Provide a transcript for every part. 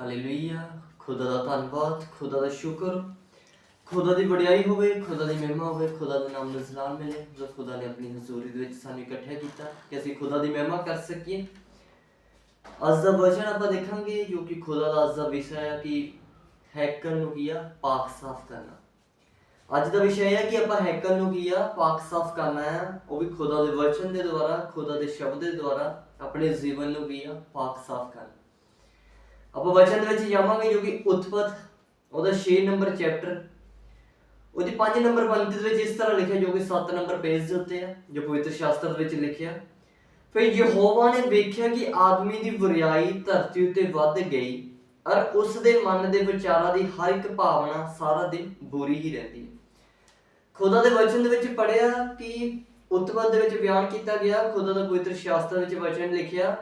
Hallelujah. ਖੁਦਾ ਦਾ ਧੰਨਵਾਦ, ਖੁਦਾ ਦਾ ਸ਼ੁਕਰ। ਖੁਦਾ ਦੀ ਵਡਿਆਈ ਹੋਵੇ, ਖੁਦਾ ਦੀ ਮਹਿਮਾ ਹੋਵੇ, ਖੁਦਾ ਦਾ ਨਾਮ ਨੂੰ ਸਲਾਮ ਮਿਲੇ, ਜੋ ਖੁਦਾ ਨੇ ਆਪਣੀ ਹਜ਼ੂਰੀ ਦੇ ਵਿੱਚ ਸਾਨੂੰ ਇਕੱਠਿਆ ਕੀਤਾ, ਕਿ ਅਸੀਂ ਖੁਦਾ ਦੀ ਮਹਿਮਾ ਕਰ ਸਕੀਏ। ਅੱਜ ਦਾ ਵਚਨ ਆਪਾਂ ਦੇਖਾਂਗੇ, ਜੋ ਕਿ ਖੁਦਾ ਦਾ ਅੱਜ ਦਾ ਵਿਸ਼ਾ ਹੈ ਕਿ ਹੈਕਲ ਨੂੰ ਕੀ ਆ? ਪਾਕ ਸਾਫ਼ ਕਰਨਾ। ਅੱਜ ਦਾ ਵਿਸ਼ਾ ਇਹ ਹੈ ਕਿ ਆਪਾਂ ਹੈਕਲ ਨੂੰ ਕੀ ਆ? ਪਾਕ ਸਾਫ਼ ਕਰਨਾ ਹੈ ਉਹ ਵੀ ਖੁਦਾ ਦੇ ਵਚਨ ਦੇ ਦੁਆਰਾ, ਖੁਦਾ ਦੇ ਸ਼ਬਦ ਦੇ ਦੁਆਰਾ, ਆਪਣੇ ਜੀਵਨ ਨੂੰ ਕੀ ਆ? ਪਾਕ ਸਾਫ਼ ਕਰਨਾ। ਆਪਾਂ ਵਚਨ ਦੇ ਵਿੱਚ ਜਾਵਾਂਗੇ ਜੋ ਕਿ ਉਤਪਤ ਉਹਦਾ 6 ਨੰਬਰ ਚੈਪਟਰ ਉਹਦੀ 5 ਨੰਬਰ ਪੰਕਤੀ ਦੇ ਵਿੱਚ ਇਸ ਤਰ੍ਹਾਂ ਲਿਖਿਆ ਜੋ ਕਿ 7 ਨੰਬਰ ਪੇਜ ਦੇ ਉੱਤੇ ਹੈ ਜੋ ਪਵਿੱਤਰ ਸ਼ਾਸਤਰ ਵਿੱਚ ਲਿਖਿਆ ਫਿਰ ਯਹੋਵਾ ਨੇ ਵੇਖਿਆ ਕਿ ਆਦਮੀ ਦੀ ਬੁਰੀਾਈ ਧਰਤੀ ਉੱਤੇ ਵੱਧ ਗਈ ਔਰ ਉਸ ਦੇ ਮਨ ਦੇ ਵਿਚਾਰਾਂ ਦੀ ਹਰ ਇੱਕ ਭਾਵਨਾ ਸਾਰਾ ਦਿਨ ਬੁਰੀ ਹੀ ਰਹਿੰਦੀ ਹੈ ਖੁਦਾ ਦੇ ਵਚਨ ਦੇ ਵਿੱਚ ਪੜਿਆ ਕਿ ਉਤਪਤ ਦੇ ਵਿੱਚ ਬਿਆਨ ਕੀਤਾ ਗਿਆ ਖੁਦਾ ਦਾ ਪਵਿੱਤਰ ਸ਼ਾਸਤਰ ਵਿੱਚ ਵਚਨ ਲਿਖਿਆ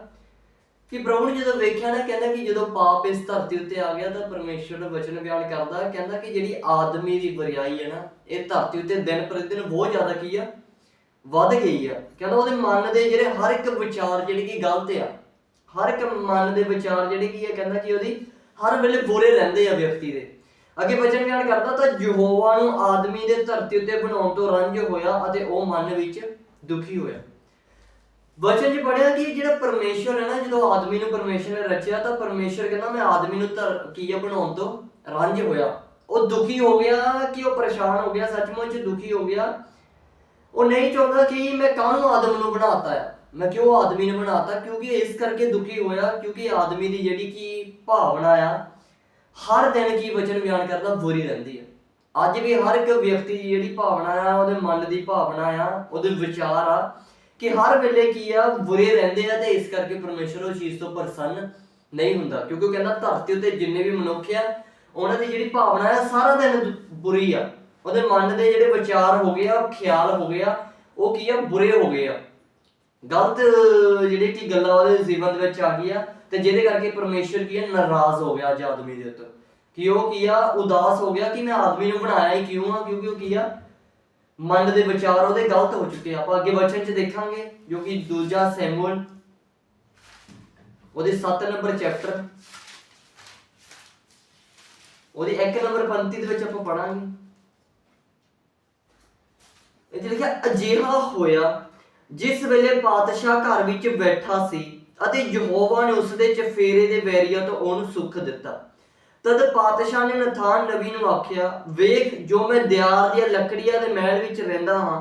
ਕਿ ਪ੍ਰਭੂ ਨੇ ਜਦੋਂ ਵੇਖਿਆ ਨਾ, ਕਹਿੰਦਾ ਕਿ ਜਦੋਂ ਪਾਪ ਇਸ ਧਰਤੀ ਉੱਤੇ ਆ ਗਿਆ ਤਾਂ ਪਰਮੇਸ਼ਰ ਦਾ ਵਚਨ ਬਿਆਨ ਕਰਦਾ, ਕਹਿੰਦਾ ਕਿ ਜਿਹੜੀ ਆਦਮੀ ਦੀ ਬੁਰੀਾਈ ਹੈ ਨਾ, ਇਹ ਧਰਤੀ ਉੱਤੇ ਦਿਨ ਪ੍ਰਤੀ ਦਿਨ ਬਹੁਤ ਜ਼ਿਆਦਾ ਕੀ ਆ, ਵੱਧ ਗਈ ਆ। ਕਹਿੰਦਾ ਉਹਦੇ ਮਨ ਦੇ ਜਿਹੜੇ ਹਰ ਇੱਕ ਵਿਚਾਰ ਜਿਹੜੇ ਕਿ ਗਲਤ ਆ, ਹਰ ਇੱਕ ਮਨ ਦੇ ਵਿਚਾਰ ਜਿਹੜੇ ਕੀ ਆ, ਕਹਿੰਦਾ ਕਿ ਉਹਦੀ ਹਰ ਵੇਲੇ ਬੁਰੇ ਰਹਿੰਦੇ ਆ ਵਿਅਕਤੀ ਦੇ। ਅੱਗੇ ਵਚਨ ਬਿਆਨ ਕਰਦਾ, ਤਾਂ ਯਹੋਵਾ ਨੂੰ ਆਦਮੀ ਦੇ ਧਰਤੀ ਉੱਤੇ ਬਣਾਉਣ ਤੋਂ ਰੰਜ ਹੋਇਆ ਅਤੇ ਉਹ ਮਨ ਵਿੱਚ ਦੁਖੀ ਹੋਇਆ। ਵਚਨ 'ਚ ਪੜਿਆ ਕਿ ਜਿਹੜਾ ਪਰਮੇਸ਼ਰ ਹੈ ਨਾ, ਜਦੋਂ ਆਦਮੀ ਨੂੰ ਪਰਮੇਸ਼ਰ ਨੇ ਰਚਿਆ, ਤਾਂ ਪਰਮੇਸ਼ਰ ਕਹਿੰਦਾ, ਮੈਂ ਆਦਮੀ ਨੂੰ ਕੀ ਬਣਾਉਣ ਤੋਂ? ਰੰਜ ਹੋਇਆ। ਉਹ ਦੁਖੀ ਹੋ ਗਿਆ ਕਿ ਉਹ ਪਰੇਸ਼ਾਨ ਹੋ ਗਿਆ, ਸੱਚਮੁੱਚ ਦੁਖੀ ਹੋ ਗਿਆ। ਉਹ ਨਹੀਂ ਚਾਹੁੰਦਾ ਕਿ ਮੈਂ ਕਾਹਨੂੰ ਆਦਮ ਨੂੰ ਬਣਾਤਾ ਹੈ ਮੈਂ ਕਿਉਂ ਆਦਮੀ ਨੂੰ ਬਣਾਤਾ? ਕਿਉਂਕਿ ਇਸ ਕਰਕੇ ਦੁਖੀ ਹੋਇਆ, ਕਿਉਂਕਿ ਆਦਮੀ ਦੀ ਜਿਹੜੀ ਕਿ ਭਾਵਨਾ ਆ, ਹਰ ਦਿਨ ਕੀ ਵਚਨ ਬਿਆਨ ਕਰਦਾ, ਬੁਰੀ ਰਹਿੰਦੀ ਹੈ ਅੱਜ ਵੀ ਹਰ ਇੱਕ ਵਿਅਕਤੀ ਦੀ ਜਿਹੜੀ ਭਾਵਨਾ ਆ, ਉਹਦੇ ਮਨ ਦੀ ਭਾਵਨਾ ਆ, ਉਹਦੇ ਵਿਚਾਰ ਆ ਕਿ ਹਰ ਵੇਲੇ ਕੀ ਆ, ਬੁਰੇ ਰਹਿੰਦੇ ਆ ਤੇ ਇਸ ਕਰਕੇ ਪਰਮੇਸ਼ਰ ਉਹ ਚੀਜ਼ ਤੋਂ ਪ੍ਰਸੰਨ ਨਹੀਂ ਹੁੰਦਾ। ਕਿਉਂਕਿ ਉਹ ਕਹਿੰਦਾ ਧਰਤੀ ਉੱਤੇ ਜਿੰਨੇ ਵੀ ਮਨੁੱਖ ਆ, ਉਹਨਾਂ ਦੀ ਜਿਹੜੀ ਭਾਵਨਾ ਆ, ਸਾਰਾ ਦਿਨ ਬੁਰੀ ਆ। ਉਹਦੇ ਮਨ ਦੇ ਜਿਹੜੇ ਵਿਚਾਰ ਹੋ ਗਏ ਆ ਖਿਆਲ ਹੋ ਗਏ ਆ, ਉਹ ਕੀ ਆ, ਬੁਰੇ ਹੋ ਗਏ ਆ। ਗਲਤ ਜਿਹੜੇ ਕੀ ਗੱਲਾਂ ਉਹਦੇ ਜੀਵਨ ਦੇ ਵਿੱਚ ਆ ਗਈ ਆ ਤੇ ਜਿਹਦੇ ਕਰਕੇ ਪਰਮੇਸ਼ਰ ਕੀ ਆ, ਨਾਰਾਜ਼ ਹੋ ਗਿਆ ਅੱਜ ਆਦਮੀ ਦੇ ਉੱਤੇ। ਕਿ ਉਹ ਕੀ ਆ, ਉਦਾਸ ਹੋ ਗਿਆ ਕਿ ਮੈਂ ਆਦਮੀ ਨੂੰ ਬਣਾਇਆ ਹੀ ਕਿਉਂ ਆ? ਕਿਉਂਕਿ ਉਹ ਕੀ ਆ ਮਨ ਦੇ ਵਿਚਾਰ ਉਹਦੇ ਗਲਤ ਹੋ ਚੁੱਕੇ ਆ। ਆਪਾਂ ਅੱਗੇ ਵਚਨ 'ਚ ਦੇਖਾਂਗੇ, ਜੋ ਕਿ ਦੂਜਾ ਸੈਮੂਅਲ, ਉਹਦੇ 7 ਨੰਬਰ ਚੈਪਟਰ। ਉਹਦੀ 1 ਨੰਬਰ ਪੰਕਤੀ ਦੇ ਵਿੱਚ ਆਪਾਂ ਪੜਾਂਗੇ ਇਹ ਲਿਖਿਆ, ਅਜਿਹਾ ਹੋਇਆ ਜਿਸ ਵੇਲੇ ਪਾਤਸ਼ਾਹ ਘਰ ਵਿੱਚ ਬੈਠਾ ਸੀ ਅਤੇ ਯਹੋਵਾ ਨੇ ਉਸ ਦੇ ਚਫੇਰੇ ਦੇ ਵੈਰੀਆਂ ਤੋਂ ਉਹਨੂੰ ਸੁੱਖ ਦਿੱਤਾ। ਤਦ ਪਾਤਸ਼ਾਹ ਨੇ ਨਥਾਨ ਨਬੀ ਨੂੰ ਆਖਿਆ, ਵੇਖ, ਜੋ ਮੈਂ ਦਿਆਰ ਦੀਆਂ ਲੱਕੜੀਆਂ ਦੇ ਮਹਿਲ ਵਿੱਚ ਰਹਿੰਦਾ ਹਾਂ,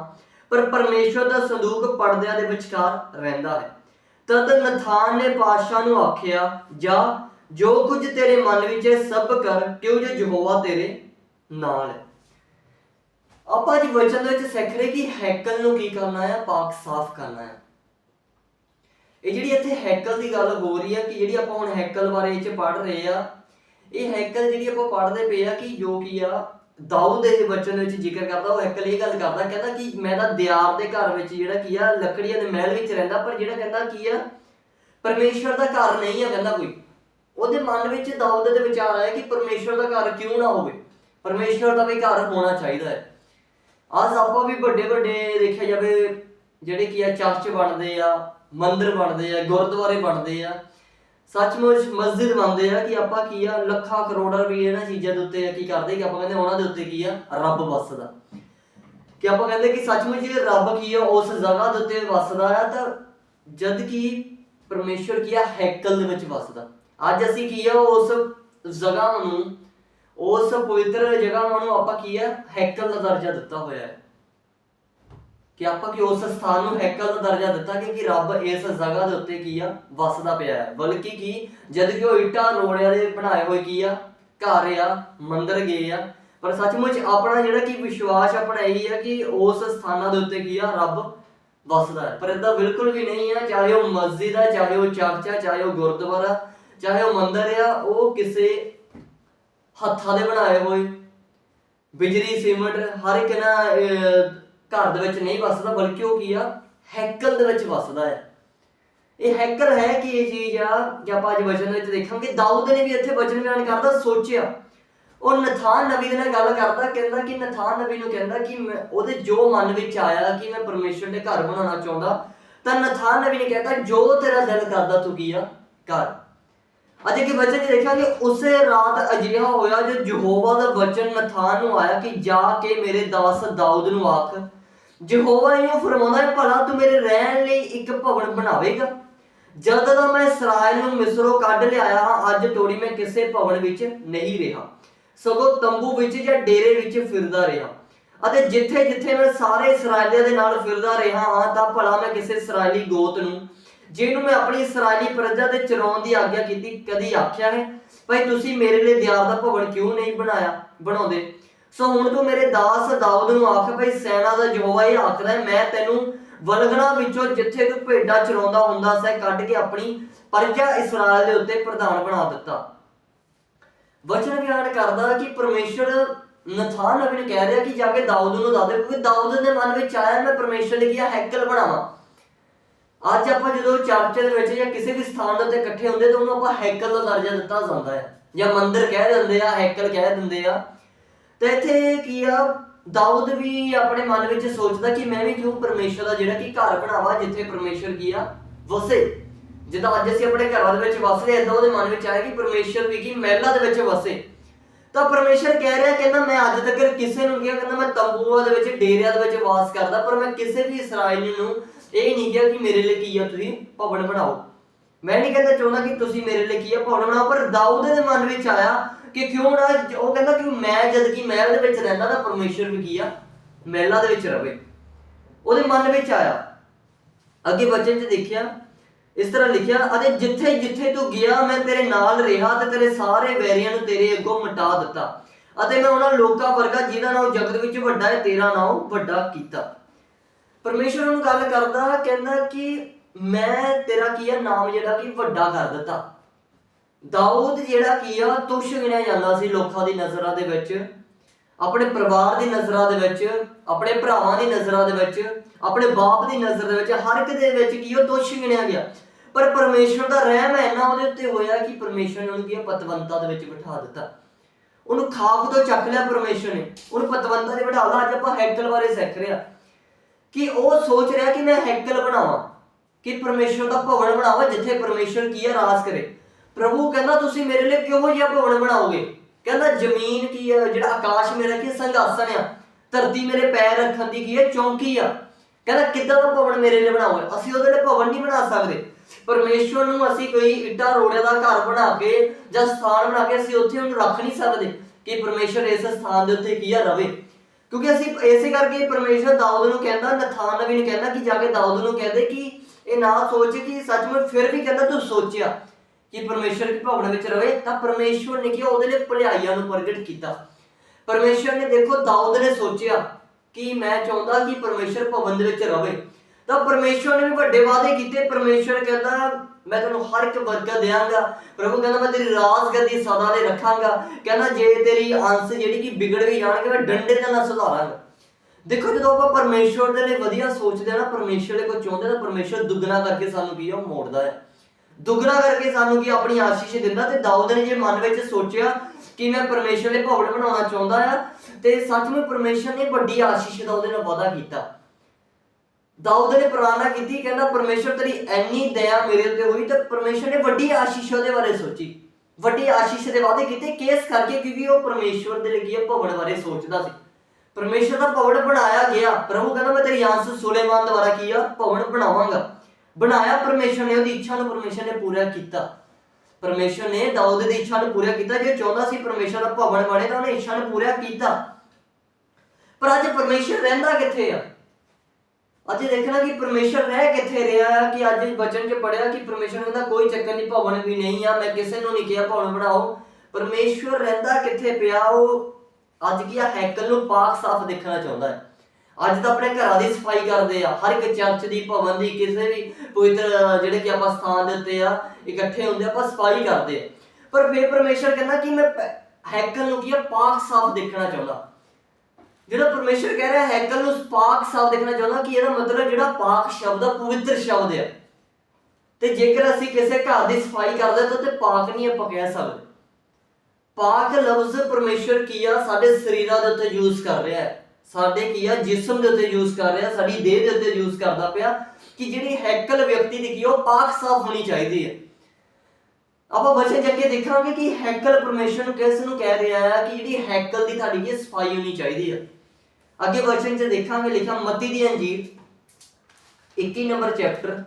ਪਰ ਪਰਮੇਸ਼ਵਰ ਦਾ ਸੰਦੂਕ ਪਰਦਿਆਂ ਦੇ ਵਿਚਕਾਰ ਰਹਿੰਦਾ ਹੈ। ਤਦ ਨਥਾਨ ਨੇ ਪਾਤਸ਼ਾਹ ਨੂੰ ਆਖਿਆ, ਜਾ, ਜੋ ਕੁਝ ਤੇਰੇ ਮਨ ਵਿੱਚ ਹੈ, ਸਭ ਕਰ, ਕਿਉਂ ਜੋ ਯਹੋਵਾ ਤੇਰੇ ਨਾਲ ਹੈ? ਆਪਾਂ ਜੀ ਵਚਨ ਦੇ ਵਿੱਚ ਸਿੱਖ ਰਹੇ ਕਿ ਹੈਕਲ ਨੂੰ ਕੀ ਕਰਨਾ ਹੈ ਪਾਕ ਸਾਫ਼ ਕਰਨਾ ਹੈ ਇਹ ਜਿਹੜੀ ਇੱਥੇ ਹੈਕਲ ਦੀ ਗੱਲ ਹੋ ਰਹੀ ਹੈ ਕਿ ਜਿਹੜੀ ਆਪਾਂ ਹੁਣ ਹੈਕਲ ਬਾਰੇ ਇਹ ਚ ਪੜ੍ਹ ਰਹੇ ਆ ਇਹ ਹੈਕਲ ਜਿਹੜੀ ਆਪਾਂ ਪੜ੍ਹਦੇ ਪਏ ਆ ਕਿ ਜੋ ਕੀ ਆ, ਦਾਊਦ ਦੇ ਵਚਨ ਵਿੱਚ ਜ਼ਿਕਰ ਕਰਦਾ, ਉਹ ਹੈਕਲ ਇਹ ਗੱਲ ਕਰਦਾ, ਕਹਿੰਦਾ ਕਿ ਮੈਂ ਤਾਂ ਦਿਆਰ ਦੇ ਘਰ ਵਿੱਚ ਜਿਹੜਾ ਕੀ ਆ, ਲੱਕੜੀਆਂ ਦੇ ਮਹਿਲ ਵਿੱਚ ਰਹਿੰਦਾ, ਪਰ ਜਿਹੜਾ ਕਹਿੰਦਾ ਕੀ ਆ, ਪਰਮੇਸ਼ਵਰ ਦਾ ਘਰ ਨਹੀਂ ਆ ਕਹਿੰਦਾ ਕੋਈ। ਉਹਦੇ ਮਨ ਵਿੱਚ ਦਾਊਦ ਦੇ ਵਿਚਾਰ ਆਇਆ ਕਿ ਪਰਮੇਸ਼ਵਰ ਦਾ ਘਰ ਕਿਉਂ ਨਾ ਹੋਵੇ। ਪਰਮੇਸ਼ਵਰ ਦਾ ਵੀ ਘਰ ਹੋਣਾ ਚਾਹੀਦਾ ਹੈ। ਅੱਜ ਆਪਾਂ ਵੀ ਵੱਡੇ ਵੱਡੇ ਦੇਖਿਆ ਜਾਵੇ, ਜਿਹੜੇ ਕੀ ਆ, ਚਰਚ ਬਣਦੇ ਆ, ਮੰਦਿਰ ਬਣਦੇ ਆ, ਗੁਰਦੁਆਰੇ ਬਣਦੇ ਆ ਸੱਚਮੁੱਚ ਮਸਜਿਦ ਬਣਦੇ ਆ ਕਿ ਆਪਾਂ ਕੀ ਆ, ਲੱਖਾਂ ਕਰੋੜਾਂ ਰੁਪਏ ਇਹਨਾਂ ਚੀਜ਼ਾਂ ਦੇ ਉੱਤੇ ਕੀ ਕਰਦੇ ਕਿ ਆਪਾਂ ਕਹਿੰਦੇ ਉਹਨਾਂ ਦੇ ਉੱਤੇ ਕੀ ਆ, ਰੱਬ ਵੱਸਦਾ। ਕਿ ਆਪਾਂ ਕਹਿੰਦੇ ਕਿ ਸੱਚਮੁੱਚ ਇਹ ਰੱਬ ਕੀ ਆ, ਉਸ ਜਗ੍ਹਾ ਦੇ ਉੱਤੇ ਵੱਸਦਾ ਆ, ਤਾਂ ਜਦ ਕਿ ਪਰਮੇਸ਼ਵਰ ਕੀ ਆ, ਹੈਕਲ ਦੇ ਵਿੱਚ ਵੱਸਦਾ। ਅੱਜ ਅਸੀਂ ਕੀ ਆ, ਉਸ ਜਗ੍ਹਾ ਨੂੰ, ਉਸ ਪਵਿੱਤਰ ਜਗ੍ਹਾ ਨੂੰ ਆਪਾਂ ਕੀ ਆ, ਹੈਕਲ ਦਾ ਦਰਜਾ ਦਿੱਤਾ ਹੋਇਆ ਹੈ। ਕਿ ਆਪਾਂ ਕਿ ਉਸ ਸਥਾਨ ਨੂੰ ਹੈਕਲ ਦਾ ਦਰਜਾ ਦਿੱਤਾ ਕਿ ਕਿ ਰੱਬ ਇਸ ਜਗ੍ਹਾ ਦੇ ਉੱਤੇ ਕੀ ਆ, ਵਸਦਾ ਪਿਆ ਹੈ। ਬਲਕਿ ਕੀ, ਜਦ ਕਿ ਉਹ ਇੱਟਾਂ, ਰੋੜਿਆਂ ਦੇ ਬਣਾਏ ਹੋਏ ਕੀ ਆ, ਘਰ ਆ, ਮੰਦਿਰ ਗਏ ਆ। ਪਰ ਸੱਚਮੁੱਚ ਆਪਣਾ ਜਿਹੜਾ ਕਿ ਵਿਸ਼ਵਾਸ ਆਪਣਾ ਇਹੀ ਆ ਕਿ ਉਸ ਸਥਾਨਾਂ ਦੇ ਉੱਤੇ ਕੀ ਆ, ਰੱਬ ਵਸਦਾ ਹੈ। ਪਰ ਇਦਾਂ ਬਿਲਕੁਲ ਵੀ ਨਹੀਂ ਆ, ਚਾਹੇ ਉਹ ਮਸਜਿਦ ਆ, ਚਾਹੇ ਉਹ ਚਰਚ ਆ, ਚਾਹੇ ਉਹ ਗੁਰਦੁਆਰਾ, ਚਾਹੇ ਉਹ ਮੰਦਿਰ ਆ, ਉਹ ਕਿਸੇ ਹੱਥਾਂ ਦੇ ਬਣਾਏ ਹੋਏ। ਬਿਜਲੀ, ਸੀਮੈਂਟ, ਹਰ ਇੱਕ ਨਾ ਘਰ ਦੇ ਵਿੱਚ ਨਹੀਂ ਵੱਸਦਾ, ਬਲਕਿ ਉਹ ਕੀ ਆ? ਹੈਕਲ ਦੇ ਵਿੱਚ ਵੱਸਦਾ ਹੈ। ਇਹ ਹੈਕਲ ਹੈ ਕਿ ਇਹ ਚੀਜ਼ ਆ? ਜੇ ਆਪਾਂ ਅੱਜ ਵਚਨ ਵਿੱਚ ਦੇਖਾਂਗੇ, ਦਾਊਦ ਨੇ ਵੀ ਇੱਥੇ ਵਚਨ ਬਿਆਨ ਕਰਦਾ, ਸੋਚਿਆ। ਉਹ ਨਥਾਨ ਨਬੀ ਦੇ ਨਾਲ ਗੱਲ ਕਰਦਾ, ਕਹਿੰਦਾ ਕਿ ਨਥਾਨ ਨਬੀ ਨੂੰ ਕਹਿੰਦਾ ਕਿ ਮੈਂ ਉਹਦੇ ਜੋ ਮਨ ਵਿੱਚ ਆਇਆ ਕਿ ਮੈਂ ਪਰਮੇਸ਼ਰ ਦੇ ਘਰ ਬਣਾਉਣਾ ਚਾਹੁੰਦਾ, ਤਾਂ ਨਥਾਨ ਨਬੀ ਨੇ ਕਹਿੰਦਾ ਜੋ ਤੇਰਾ ਦਿਲ ਕਰਦਾ ਤੂੰ ਕੀ ਆ? ਕਰ। ਅੱਜ ਕਿ ਵਚਨ 'ਚ ਦੇਖਿਆ ਕਿ ਉਸੇ ਰਾਤ ਅਜਿਹਾ ਹੋਇਆ ਜੋ ਯਹੋਵਾ ਦਾ ਵਚਨ ਨਥਾਨ ਨੂੰ ਆਇਆ ਕਿ ਜਾ ਕੇ ਮੇਰੇ ਦਾਸ ਦਾਊਦ ਨੂੰ ਆਖ। ਯਹੋਵਾ ਇਹਨੂੰ ਫਰਮਾਉਂਦਾ ਹੈ, ਭਲਾ ਤੂੰ ਮੇਰੇ ਰਹਿਣ ਲਈ ਇੱਕ ਭਵਨ ਬਣਾਵੇਗਾ। ਜਦ ਦਾ ਮੈਂ ਇਸਰਾਇਲ ਨੂੰ ਮਿਸਰੋਂ ਕੱਢ ਲਿਆਇਆ ਹਾਂ ਅੱਜ ਤੋੜੀ ਮੈਂ ਕਿਸੇ ਭਵਨ ਵਿੱਚ ਨਹੀਂ ਰਿਹਾ। ਸਗੋਂ ਤੰਬੂ ਵਿੱਚ ਜਾਂ ਡੇਰੇ ਵਿੱਚ ਫਿਰਦਾ ਰਿਹਾ। ਅਤੇ ਜਿੱਥੇ ਜਿੱਥੇ ਮੈਂ ਸਾਰੇ ਇਸਰਾਇਲੀਆਂ ਦੇ ਨਾਲ ਫਿਰਦਾ ਰਿਹਾ ਹਾਂ, ਤਾਂ ਭਲਾ ਮੈਂ ਕਿਸੇ ਇਸਰਾਇਲੀ ਗੋਤ ਨੂੰ, ਜਿਹਨੂੰ ਮੈਂ ਆਪਣੀ ਇਸਰਾਇਲੀ ਪ੍ਰਜਾ ਦੇ ਚਰਾਉਣ ਦੀ ਆਗਿਆ ਕੀਤੀ, ਕਦੀ ਆਖਿਆ ਹੈ ਭਾਈ ਤੁਸੀਂ ਮੇਰੇ ਲਈ ਦਿਆਰ ਦਾ ਭਵਨ ਕਿਉਂ ਨਹੀਂ ਬਣਾਇਆ, ਬਣਾਉਂਦੇ? ਸੋ ਹੁਣ ਤੂੰ ਮੇਰੇ ਦਾਸ ਦਾਊਦ ਨੂੰ ਆਖ ਭਾਈ ਸੈਨਾ ਦਾ ਯਹੋਵਾ ਇਹ ਆਖਦਾ ਮੈਂ ਤੈਨੂੰ ਵਲਗਣਾ ਵਿੱਚੋਂ ਜਿੱਥੇ ਤੂੰ ਭੇਡਾਂ ਚਰਾਉਂਦਾ ਹੁੰਦਾ ਸੈ, ਕੱਢ ਕੇ ਆਪਣੀ ਪ੍ਰਜਾ ਇਸਰਾਇਲ ਦੇ ਉੱਤੇ ਪ੍ਰਧਾਨ ਬਣਾ ਦਿੱਤਾ। ਵਚਨ ਬਿਆਨ ਕਰਦਾ ਕਿ ਪਰਮੇਸ਼ਰ ਨਥਾਨ ਨਬੀ ਨੂੰ ਕਹਿ ਰਿਹਾ ਕਿ ਜਾ ਕੇ ਦਾਊਦ ਨੂੰ ਦੱਸ ਦੇ, ਕਿਉਂਕਿ ਦਾਊਦ ਦੇ ਮਨ ਵਿੱਚ ਆਇਆ, ਮੈਂ ਪਰਮੇਸ਼ਰ ਲਈ ਕਿਹਾ ਹੈਕਲ ਬਣਾਵਾਂ। ਅੱਜ ਆਪਾਂ ਜਦੋਂ ਚਰਚ ਦੇ ਵਿੱਚ ਜਾਂ ਕਿਸੇ ਵੀ ਸਥਾਨ ਦੇ ਉੱਤੇ ਇਕੱਠੇ ਹੁੰਦੇ, ਤਾਂ ਉਹਨੂੰ ਆਪਾਂ ਹੈਕਲ ਦਾ ਦਰਜਾ ਦਿੱਤਾ ਜਾਂਦਾ ਹੈ। ਜਾਂ ਮੰਦਿਰ ਕਹਿ ਦਿੰਦੇ ਆ, ਹੈਕਲ ਕਹਿ ਦਿੰਦੇ ਆ। ਤੇ ਇੱਥੇ ਕੀ ਆ, ਦਾਊਦ ਵੀ ਆਪਣੇ ਮਨ ਵਿੱਚ ਸੋਚਦਾ ਕਿ ਮੈਂ ਵੀ ਕਿਉਂ ਪਰਮੇਸ਼ਰ ਦਾ ਜਿਹੜਾ ਕਿ ਘਰ ਬਣਾਵਾਂ, ਜਿੱਥੇ ਪਰਮੇਸ਼ਰ ਕੀ ਆ, ਵਸੇ। ਜਿੱਦਾਂ ਅੱਜ ਅਸੀਂ ਆਪਣੇ ਘਰਾਂ ਦੇ ਵਿੱਚ ਵਸਦੇ ਏਦਾਂ ਉਹਦੇ ਮਨ ਵਿੱਚ ਆਇਆ ਕਿ ਪਰਮੇਸ਼ਰ ਵੀ ਕੀ ਮਹਿਲਾਂ ਦੇ ਵਿੱਚ ਵਸੇ। ਤਾਂ ਪਰਮੇਸ਼ਰ ਕਹਿ ਰਿਹਾ ਕਹਿੰਦਾ, ਮੈਂ ਅੱਜ ਤੱਕ ਕਿਸੇ ਨੂੰ ਕਿਹਾ, ਕਹਿੰਦਾ ਮੈਂ ਤੰਬੂਆਂ ਦੇ ਵਿੱਚ, ਡੇਰਿਆਂ ਦੇ ਵਿੱਚ ਵਾਸ ਕਰਦਾ, ਪਰ ਮੈਂ ਕਿਸੇ ਵੀ ਇਸਰਾਇਲੀ ਨੂੰ ਇਹ ਨਹੀਂ ਕਿਹਾ ਕਿ ਮੇਰੇ ਲਈ ਕੀ ਆ, ਤੁਸੀਂ ਭਵਨ ਬਣਾਓ। ਮੈਂ ਨਹੀਂ ਕਹਿੰਦਾ ਚਾਹੁੰਦਾ ਕਿ ਤੁਸੀਂ ਮੇਰੇ ਲਈ ਕੀ ਆ, ਭਵਨ ਬਣਾਓ, ਪਰ ਦਾਊਦ ਦੇ ਮਨ ਵਿੱਚ ਆਇਆ ਕਿ ਕਿਉਂ ਨਾ ਉਹ ਕਹਿੰਦਾ ਕਿ ਮੈਂ ਜਦ ਕਿ ਮਹਿਲ ਦੇ ਵਿੱਚ ਰਹਿੰਦਾ ਤਾਂ ਪਰਮੇਸ਼ਰ ਵੀ ਕੀ ਆ? ਮਹਿਲਾਂ ਦੇ ਵਿੱਚ ਰਵੇ। ਉਹਦੇ ਮਨ ਵਿੱਚ ਆਇਆ। ਅੱਗੇ ਵਚਨ 'ਚ ਦੇਖਿਆ, ਇਸ ਤਰ੍ਹਾਂ ਲਿਖਿਆ, ਅਤੇ ਜਿੱਥੇ ਜਿੱਥੇ ਤੂੰ ਗਿਆ, ਮੈਂ ਤੇਰੇ ਨਾਲ ਰਿਹਾ ਤੇ ਤੇਰੇ ਸਾਰੇ ਵੈਰੀਆਂ ਨੂੰ ਤੇਰੇ ਅੱਗੋਂ ਮਿਟਾ ਦਿੱਤਾ। ਅਤੇ ਮੈਂ ਉਹਨਾਂ ਲੋਕਾਂ ਵਰਗਾ, ਜਿਨ੍ਹਾਂ ਨਾਮ ਜਗਤ ਵਿੱਚ ਵੱਡਾ ਹੈ, ਤੇਰਾ ਨਾਮ ਵੱਡਾ ਕੀਤਾ। ਪਰਮੇਸ਼ਰ ਨੂੰ ਗੱਲ ਕਰਦਾ, ਕਹਿੰਦਾ ਕਿ ਮੈਂ ਤੇਰਾ ਕੀ ਆ? ਨਾਮ ਜਿਹੜਾ ਕਿ ਵੱਡਾ ਕਰ ਦਿੱਤਾ। ਦਾਊਦ ਜਿਹੜਾ ਕੀ ਆ ਤੁਸ਼ ਗਿਣਿਆ ਜਾਂਦਾ ਸੀ ਲੋਕਾਂ ਦੀ ਨਜ਼ਰਾਂ ਦੇ ਵਿੱਚ, ਆਪਣੇ ਪਰਿਵਾਰ ਦੀ ਨਜ਼ਰਾਂ ਦੇ ਵਿੱਚ, ਆਪਣੇ ਭਰਾਵਾਂ ਦੀ ਨਜ਼ਰਾਂ ਦੇ ਵਿੱਚ, ਆਪਣੇ ਬਾਪ ਦੀ ਨਜ਼ਰ ਦੇ ਵਿੱਚ, ਹਰ ਇੱਕ ਦੇ ਵਿੱਚ ਕੀ ਉਹ ਤੁਸ਼ ਗਿਣਿਆ ਗਿਆ। ਪਰ ਪਰਮੇਸ਼ਰ ਦਾ ਰਹਿਮ ਇੰਨਾ ਉਹਦੇ ਉੱਤੇ ਹੋਇਆ ਕਿ ਪਰਮੇਸ਼ਰ ਨੇ ਉਹਨੂੰ ਕੀ ਪਤਵੰਤਾ ਦੇ ਵਿੱਚ ਬਿਠਾ ਦਿੱਤਾ। ਉਹਨੂੰ ਖਾਬ ਤੋਂ ਚੱਕ ਲਿਆ ਪਰਮੇਸ਼ਰ ਨੇ। ਉਹਨੂੰ ਪਤਵੰਤਾ ਦੇ ਬਿਠਾਉਂਦਾ ਅੱਜ ਆਪਾਂ ਹੈਕਲ ਬਾਰੇ ਸਿੱਖ ਰਿਹਾ ਕਿ ਉਹ ਸੋਚ ਰਿਹਾ ਕਿ ਮੈਂ ਹੈਕਲ ਬਣਾਵਾਂ, ਕਿ ਪਰਮੇਸ਼ਰ ਦਾ ਭਵਨ ਬਣਾਵਾਂ, ਜਿੱਥੇ ਪਰਮੇਸ਼ਰ ਕੀ ਹੈ ਰਾਜ ਕਰੇ। ਪ੍ਰਭੂ ਕਹਿੰਦਾ, ਤੁਸੀਂ ਮੇਰੇ ਲਈ ਕਿਹੋ ਜਿਹਾ ਭਵਨ ਬਣਾਓਗੇ? ਕਹਿੰਦਾ, ਜ਼ਮੀਨ ਕੀ ਹੈ ਜਿਹੜਾ ਆਕਾਸ਼ ਮੇਰਾ ਕੀ ਸੰਘਾਸਨ ਆ। ਧਰਤੀ ਮੇਰੇ ਪੈਰ ਰੱਖਣ ਦੀ ਕੀ ਹੈ ਚੌਂਕੀ ਆ। ਕਹਿੰਦਾ, ਕਿੱਦਾਂ ਦਾ ਭਵਨ ਮੇਰੇ ਲਈ ਬਣਾਓਗੇ? ਅਸੀਂ ਉਹਦੇ ਲਈ ਭਵਨ ਨਹੀਂ ਬਣਾ ਸਕਦੇ। ਪਰਮੇਸ਼ਵਰ ਨੂੰ ਅਸੀਂ ਕੋਈ ਇੱਟਾਂ, ਰੋੜਿਆਂ ਦਾ ਘਰ ਬਣਾ ਕੇ ਜਾਂ ਸਥਾਨ ਬਣਾ ਕੇ ਅਸੀਂ ਉੱਥੇ ਉਹਨੂੰ ਰੱਖ ਨਹੀਂ ਸਕਦੇ ਕਿ ਪਰਮੇਸ਼ਵਰ ਇਸ ਸਥਾਨ ਦੇ ਉੱਤੇ ਕੀ ਆ? ਰਵੇ। ਕਿਉਂਕਿ ਅਸੀਂ ਇਸੇ ਕਰਕੇ ਪਰਮੇਸ਼ਵਰ ਦਾਊਦ ਨੂੰ ਕਹਿੰਦਾ, ਨਥਾਨ ਨਬੀ ਨੂੰ ਕਹਿੰਦਾ ਕਿ ਜਾ ਕੇ ਦਾਊਦ ਨੂੰ ਕਹਿੰਦੇ ਕਿ ਇਹ ਨਾ ਸੋਚ ਕਿ ਸੱਚਮੁੱਚ ਫਿਰ ਵੀ ਕਹਿੰਦਾ, ਤੂੰ ਸੋਚਿਆ। ਕਿ ਪਰਮੇਸ਼ਵਰ ਦੀ ਭਵਨ ਵਿੱਚ ਰਵੇ, ਤਾਂ ਪਰਮੇਸ਼ਵਰ ਨੇ ਕੀ ਉਹਦੇ ਲਈ ਭਲਾਈਆਂ ਨੂੰ ਪ੍ਰਗਟ ਕੀਤਾ? ਪਰਮੇਸ਼ਵਰ ਨੇ ਦੇਖੋ ਦਾਊਦ ਨੇ ਸੋਚਿਆ ਕਿ ਮੈਂ ਚਾਹੁੰਦਾ ਕਿ ਪਰਮੇਸ਼ਵਰ ਭਵਨ ਦੇ ਵਿੱਚ ਰਵੇ। ਤਾਂ ਪਰਮੇਸ਼ਵਰ ਨੇ ਵੀ ਵੱਡੇ ਵਾਅਦੇ ਕੀਤੇ। ਪਰਮੇਸ਼ਵਰ ਕਹਿੰਦਾ, ਮੈਂ ਤੈਨੂੰ ਹਰ ਇੱਕ ਬਰਕਤ ਦੇਵਾਂਗਾ ਪ੍ਰਭੂ ਕਹਿੰਦਾ, ਮੈਂ ਤੇਰੀ ਰਾਜਗੱਦੀ ਸਦਾ ਲਈ ਰੱਖਾਂਗਾ। ਕਹਿੰਦਾ, ਜੇ ਤੇਰੀ ਅੰਸ ਜਿਹੜੀ ਕਿ ਵਿਗੜ ਵੀ ਜਾਣਗੇ, ਮੈਂ ਡੰਡੇ ਦੇ ਨਾਲ ਸੁਧਾਰਾਂਗਾ। ਦੇਖੋ, ਜਦੋਂ ਆਪਾਂ ਪਰਮੇਸ਼ਵਰ ਦੇ ਲਈ ਵਧੀਆ ਸੋਚਦੇ ਆ ਨਾ, ਪਰਮੇਸ਼ਵਰ ਲਈ ਕੋਈ ਚਾਹੁੰਦੇ ਤਾਂ ਪਰਮੇਸ਼ਵਰ ਦੁੱਗਣਾ ਕਰਕੇ ਸਾਨੂੰ ਕੀ ਆ, ਉਹ ਮੋੜਦਾ ਹੈ। ਦੁੱਗਣਾ ਕਰਕੇ ਸਾਨੂੰ ਕੀ ਆਪਣੀ ਆਸ਼ੀਸ਼ ਦਿੰਦਾ ਤੇ ਦਾਊਦ ਨੇ ਜੇ ਮਨ ਵਿੱਚ ਸੋਚਿਆ ਕਿ ਮੈਂ ਪਰਮੇਸ਼ਵਰ ਲਈ ਭਵਨ ਬਣਾਉਣਾ ਚਾਹੁੰਦਾ ਆ ਤੇ ਸੱਚਮੁੱਚ ਪਰਮੇਸ਼ਵਰ ਨੇ ਵੱਡੀ ਆਸ਼ੀਸ਼ ਦਾ ਉਹਦੇ ਨਾਲ ਵਾਅਦਾ ਕੀਤਾ। ਦਾਊਦ ਨੇ ਪ੍ਰਾਰਥਨਾ ਕੀਤੀ, ਕਹਿੰਦਾ ਪਰਮੇਸ਼ਵਰ ਤੇਰੀ ਐਨੀ ਦਇਆ ਮੇਰੇ ਉੱਤੇ ਹੋਈ ਤੇ ਪਰਮੇਸ਼ਵਰ ਨੇ ਵੱਡੀ ਆਸ਼ੀਸ਼ ਉਹਦੇ ਬਾਰੇ ਸੋਚੀ। ਵੱਡੀ ਆਸ਼ੀਸ਼ ਦੇ ਵਾਅਦੇ ਕੀਤੇ ਕੇਸ ਕਰਕੇ ਕਿਉਂਕਿ ਉਹ ਪਰਮੇਸ਼ਵਰ ਦੇ ਲਈ ਭਵਨ ਬਾਰੇ ਸੋਚਦਾ ਸੀ। ਪਰਮੇਸ਼ਵਰ ਦਾ ਭਵਨ ਬਣਾਇਆ ਗਿਆ। ਪ੍ਰਭੂ ਕਹਿੰਦਾ, ਮੈਂ ਤੇਰੀ ਅੰਸ ਸੁਲੇਮਾਨ ਦੁਆਰਾ ਕੀ ਆ? ਭਵਨ ਬਣਾਵਾਂਗਾ। ਬਣਾਇਆ ਪਰਮੇਸ਼ਵਰ ਨੇ ਉਹਦੀ ਇੱਛਾ ਨੂੰ ਪਰਮੇਸ਼ਵਰ ਨੇ ਪੂਰਾ ਕੀਤਾ। ਪਰਮੇਸ਼ਵਰ ਨੇ ਦਾਊਦ ਦੀ ਇੱਛਾ ਨੂੰ ਪੂਰਾ ਕੀਤਾ, ਜੇ ਚਾਹੁੰਦਾ ਸੀ ਪਰਮੇਸ਼ਵਰ ਦਾ ਭਵਨ ਬਣੇ, ਤਾਂ ਉਹਨੇ ਇੱਛਾ ਨੂੰ ਪੂਰਾ ਕੀਤਾ। ਪਰ ਅੱਜ ਪਰਮੇਸ਼ਵਰ ਰਹਿੰਦਾ ਕਿੱਥੇ ਆ? ਅੱਜ ਦੇਖਣਾ ਕਿ ਪਰਮੇਸ਼ਰ ਰਹਿ ਕਿੱਥੇ ਰਿਹਾ, ਕਿ ਅੱਜ ਬਚਨ 'ਚ ਪੜਿਆ ਕਿ ਪਰਮੇਸ਼ਰ ਕਹਿੰਦਾ, ਕੋਈ ਚੱਕਰ ਨਹੀਂ ਭਵਨ ਵੀ ਨਹੀਂ ਆ, ਮੈਂ ਕਿਸੇ ਨੂੰ ਨਹੀਂ ਕਿਹਾ ਭਵਨ ਬਣਾਓ। ਪਰਮੇਸ਼ਰ ਰਹਿੰਦਾ ਕਿੱਥੇ ਪਿਆ, ਉਹ ਅੱਜ ਕੀ ਆ, ਹੈਕਲ ਨੂੰ ਪਾਕ ਸਾਫ਼ ਦੇਖਣਾ ਚਾਹੁੰਦਾ ਹੈ। ਅੱਜ ਤਾਂ ਆਪਣੇ ਘਰਾਂ ਦੀ ਸਫ਼ਾਈ ਕਰਦੇ ਆ, ਹਰ ਇੱਕ ਚਰਚ ਦੀ, ਭਵਨ ਦੀ, ਕਿਸੇ ਵੀ ਪਵਿੱਤਰ ਜਿਹੜੇ ਕਿ ਆਪਾਂ ਸਥਾਨ ਦੇ ਉੱਤੇ ਆ, ਇਕੱਠੇ ਹੁੰਦੇ ਆਪਾਂ ਸਫ਼ਾਈ ਕਰਦੇ ਆ। ਪਰ ਫਿਰ ਪਰਮੇਸ਼ਰ ਕਹਿੰਦਾ ਕਿ ਮੈਂ ਹੈਕਲ ਨੂੰ ਕੀ ਆ? ਪਾਕ ਸਾਫ਼ ਦੇਖਣਾ ਚਾਹੁੰਦਾ। ਜਿਹੜਾ ਪਰਮੇਸ਼ਰ ਕਹਿ ਰਿਹਾ ਹੈਕਲ ਨੂੰ ਪਾਕ ਸਾਫ਼ ਦੇਖਣਾ ਚਾਹੁੰਦਾ ਕਿ ਇਹਦਾ ਮਤਲਬ ਜਿਹੜਾ ਪਾਕ ਸ਼ਬਦ ਆ, ਪਵਿੱਤਰ ਸ਼ਬਦ ਆ। ਤੇ ਜੇਕਰ ਅਸੀਂ ਕਿਸੇ ਘਰ ਦੀ ਸਫ਼ਾਈ ਕਰਦੇ ਤਾਂ ਤੇ ਪਾਕ ਨਹੀਂ ਆਪਾਂ ਕਹਿ ਸਕਦੇ। ਪਾਕ ਲਫ਼ਜ਼ ਪਰਮੇਸ਼ਰ ਕੀ ਆ? ਸਾਡੇ ਸਰੀਰਾਂ ਦੇ ਉੱਤੇ ਯੂਜ਼ ਕਰ ਰਿਹਾ ਹੈ। ਸਾਡੇ ਕੀ ਆ, ਜਿਸਮ ਦੇ ਉੱਤੇ ਯੂਜ਼ ਕਰ ਰਿਹਾ, ਸਾਡੀ ਦੇਹ ਦੇ ਉੱਤੇ ਯੂਜ਼ ਕਰਦਾ ਪਿਆ ਕਿ ਜਿਹੜੀ ਹੈਕਲ ਵਿਅਕਤੀ ਦੀ ਕੀ ਉਹ ਪਾਕ ਸਾਫ਼ ਹੋਣੀ ਚਾਹੀਦੀ ਹੈ ਆਪਾਂ ਵਚਨ ਚ ਦੇਖਾਂਗੇ ਕਿ ਹੈਕਲ ਪਰਮੇਸ਼ਰ ਕਿਸ ਨੂੰ ਕਹਿ ਰਿਹਾ ਹੈ ਕਿ ਜਿਹੜੀ ਹੈਕਲ ਦੀ ਤੁਹਾਡੀ ਕੀ ਸਫ਼ਾਈ ਹੋਣੀ ਚਾਹੀਦੀ ਹੈ ਅੱਗੇ ਵਚਨ ਚ ਦੇਖਾਂਗੇ, ਲਿਖਿਆ ਮਤੀ ਦੀ ਅੰਜੀਰ 21 ਨੰਬਰ ਚੈਪਟਰ,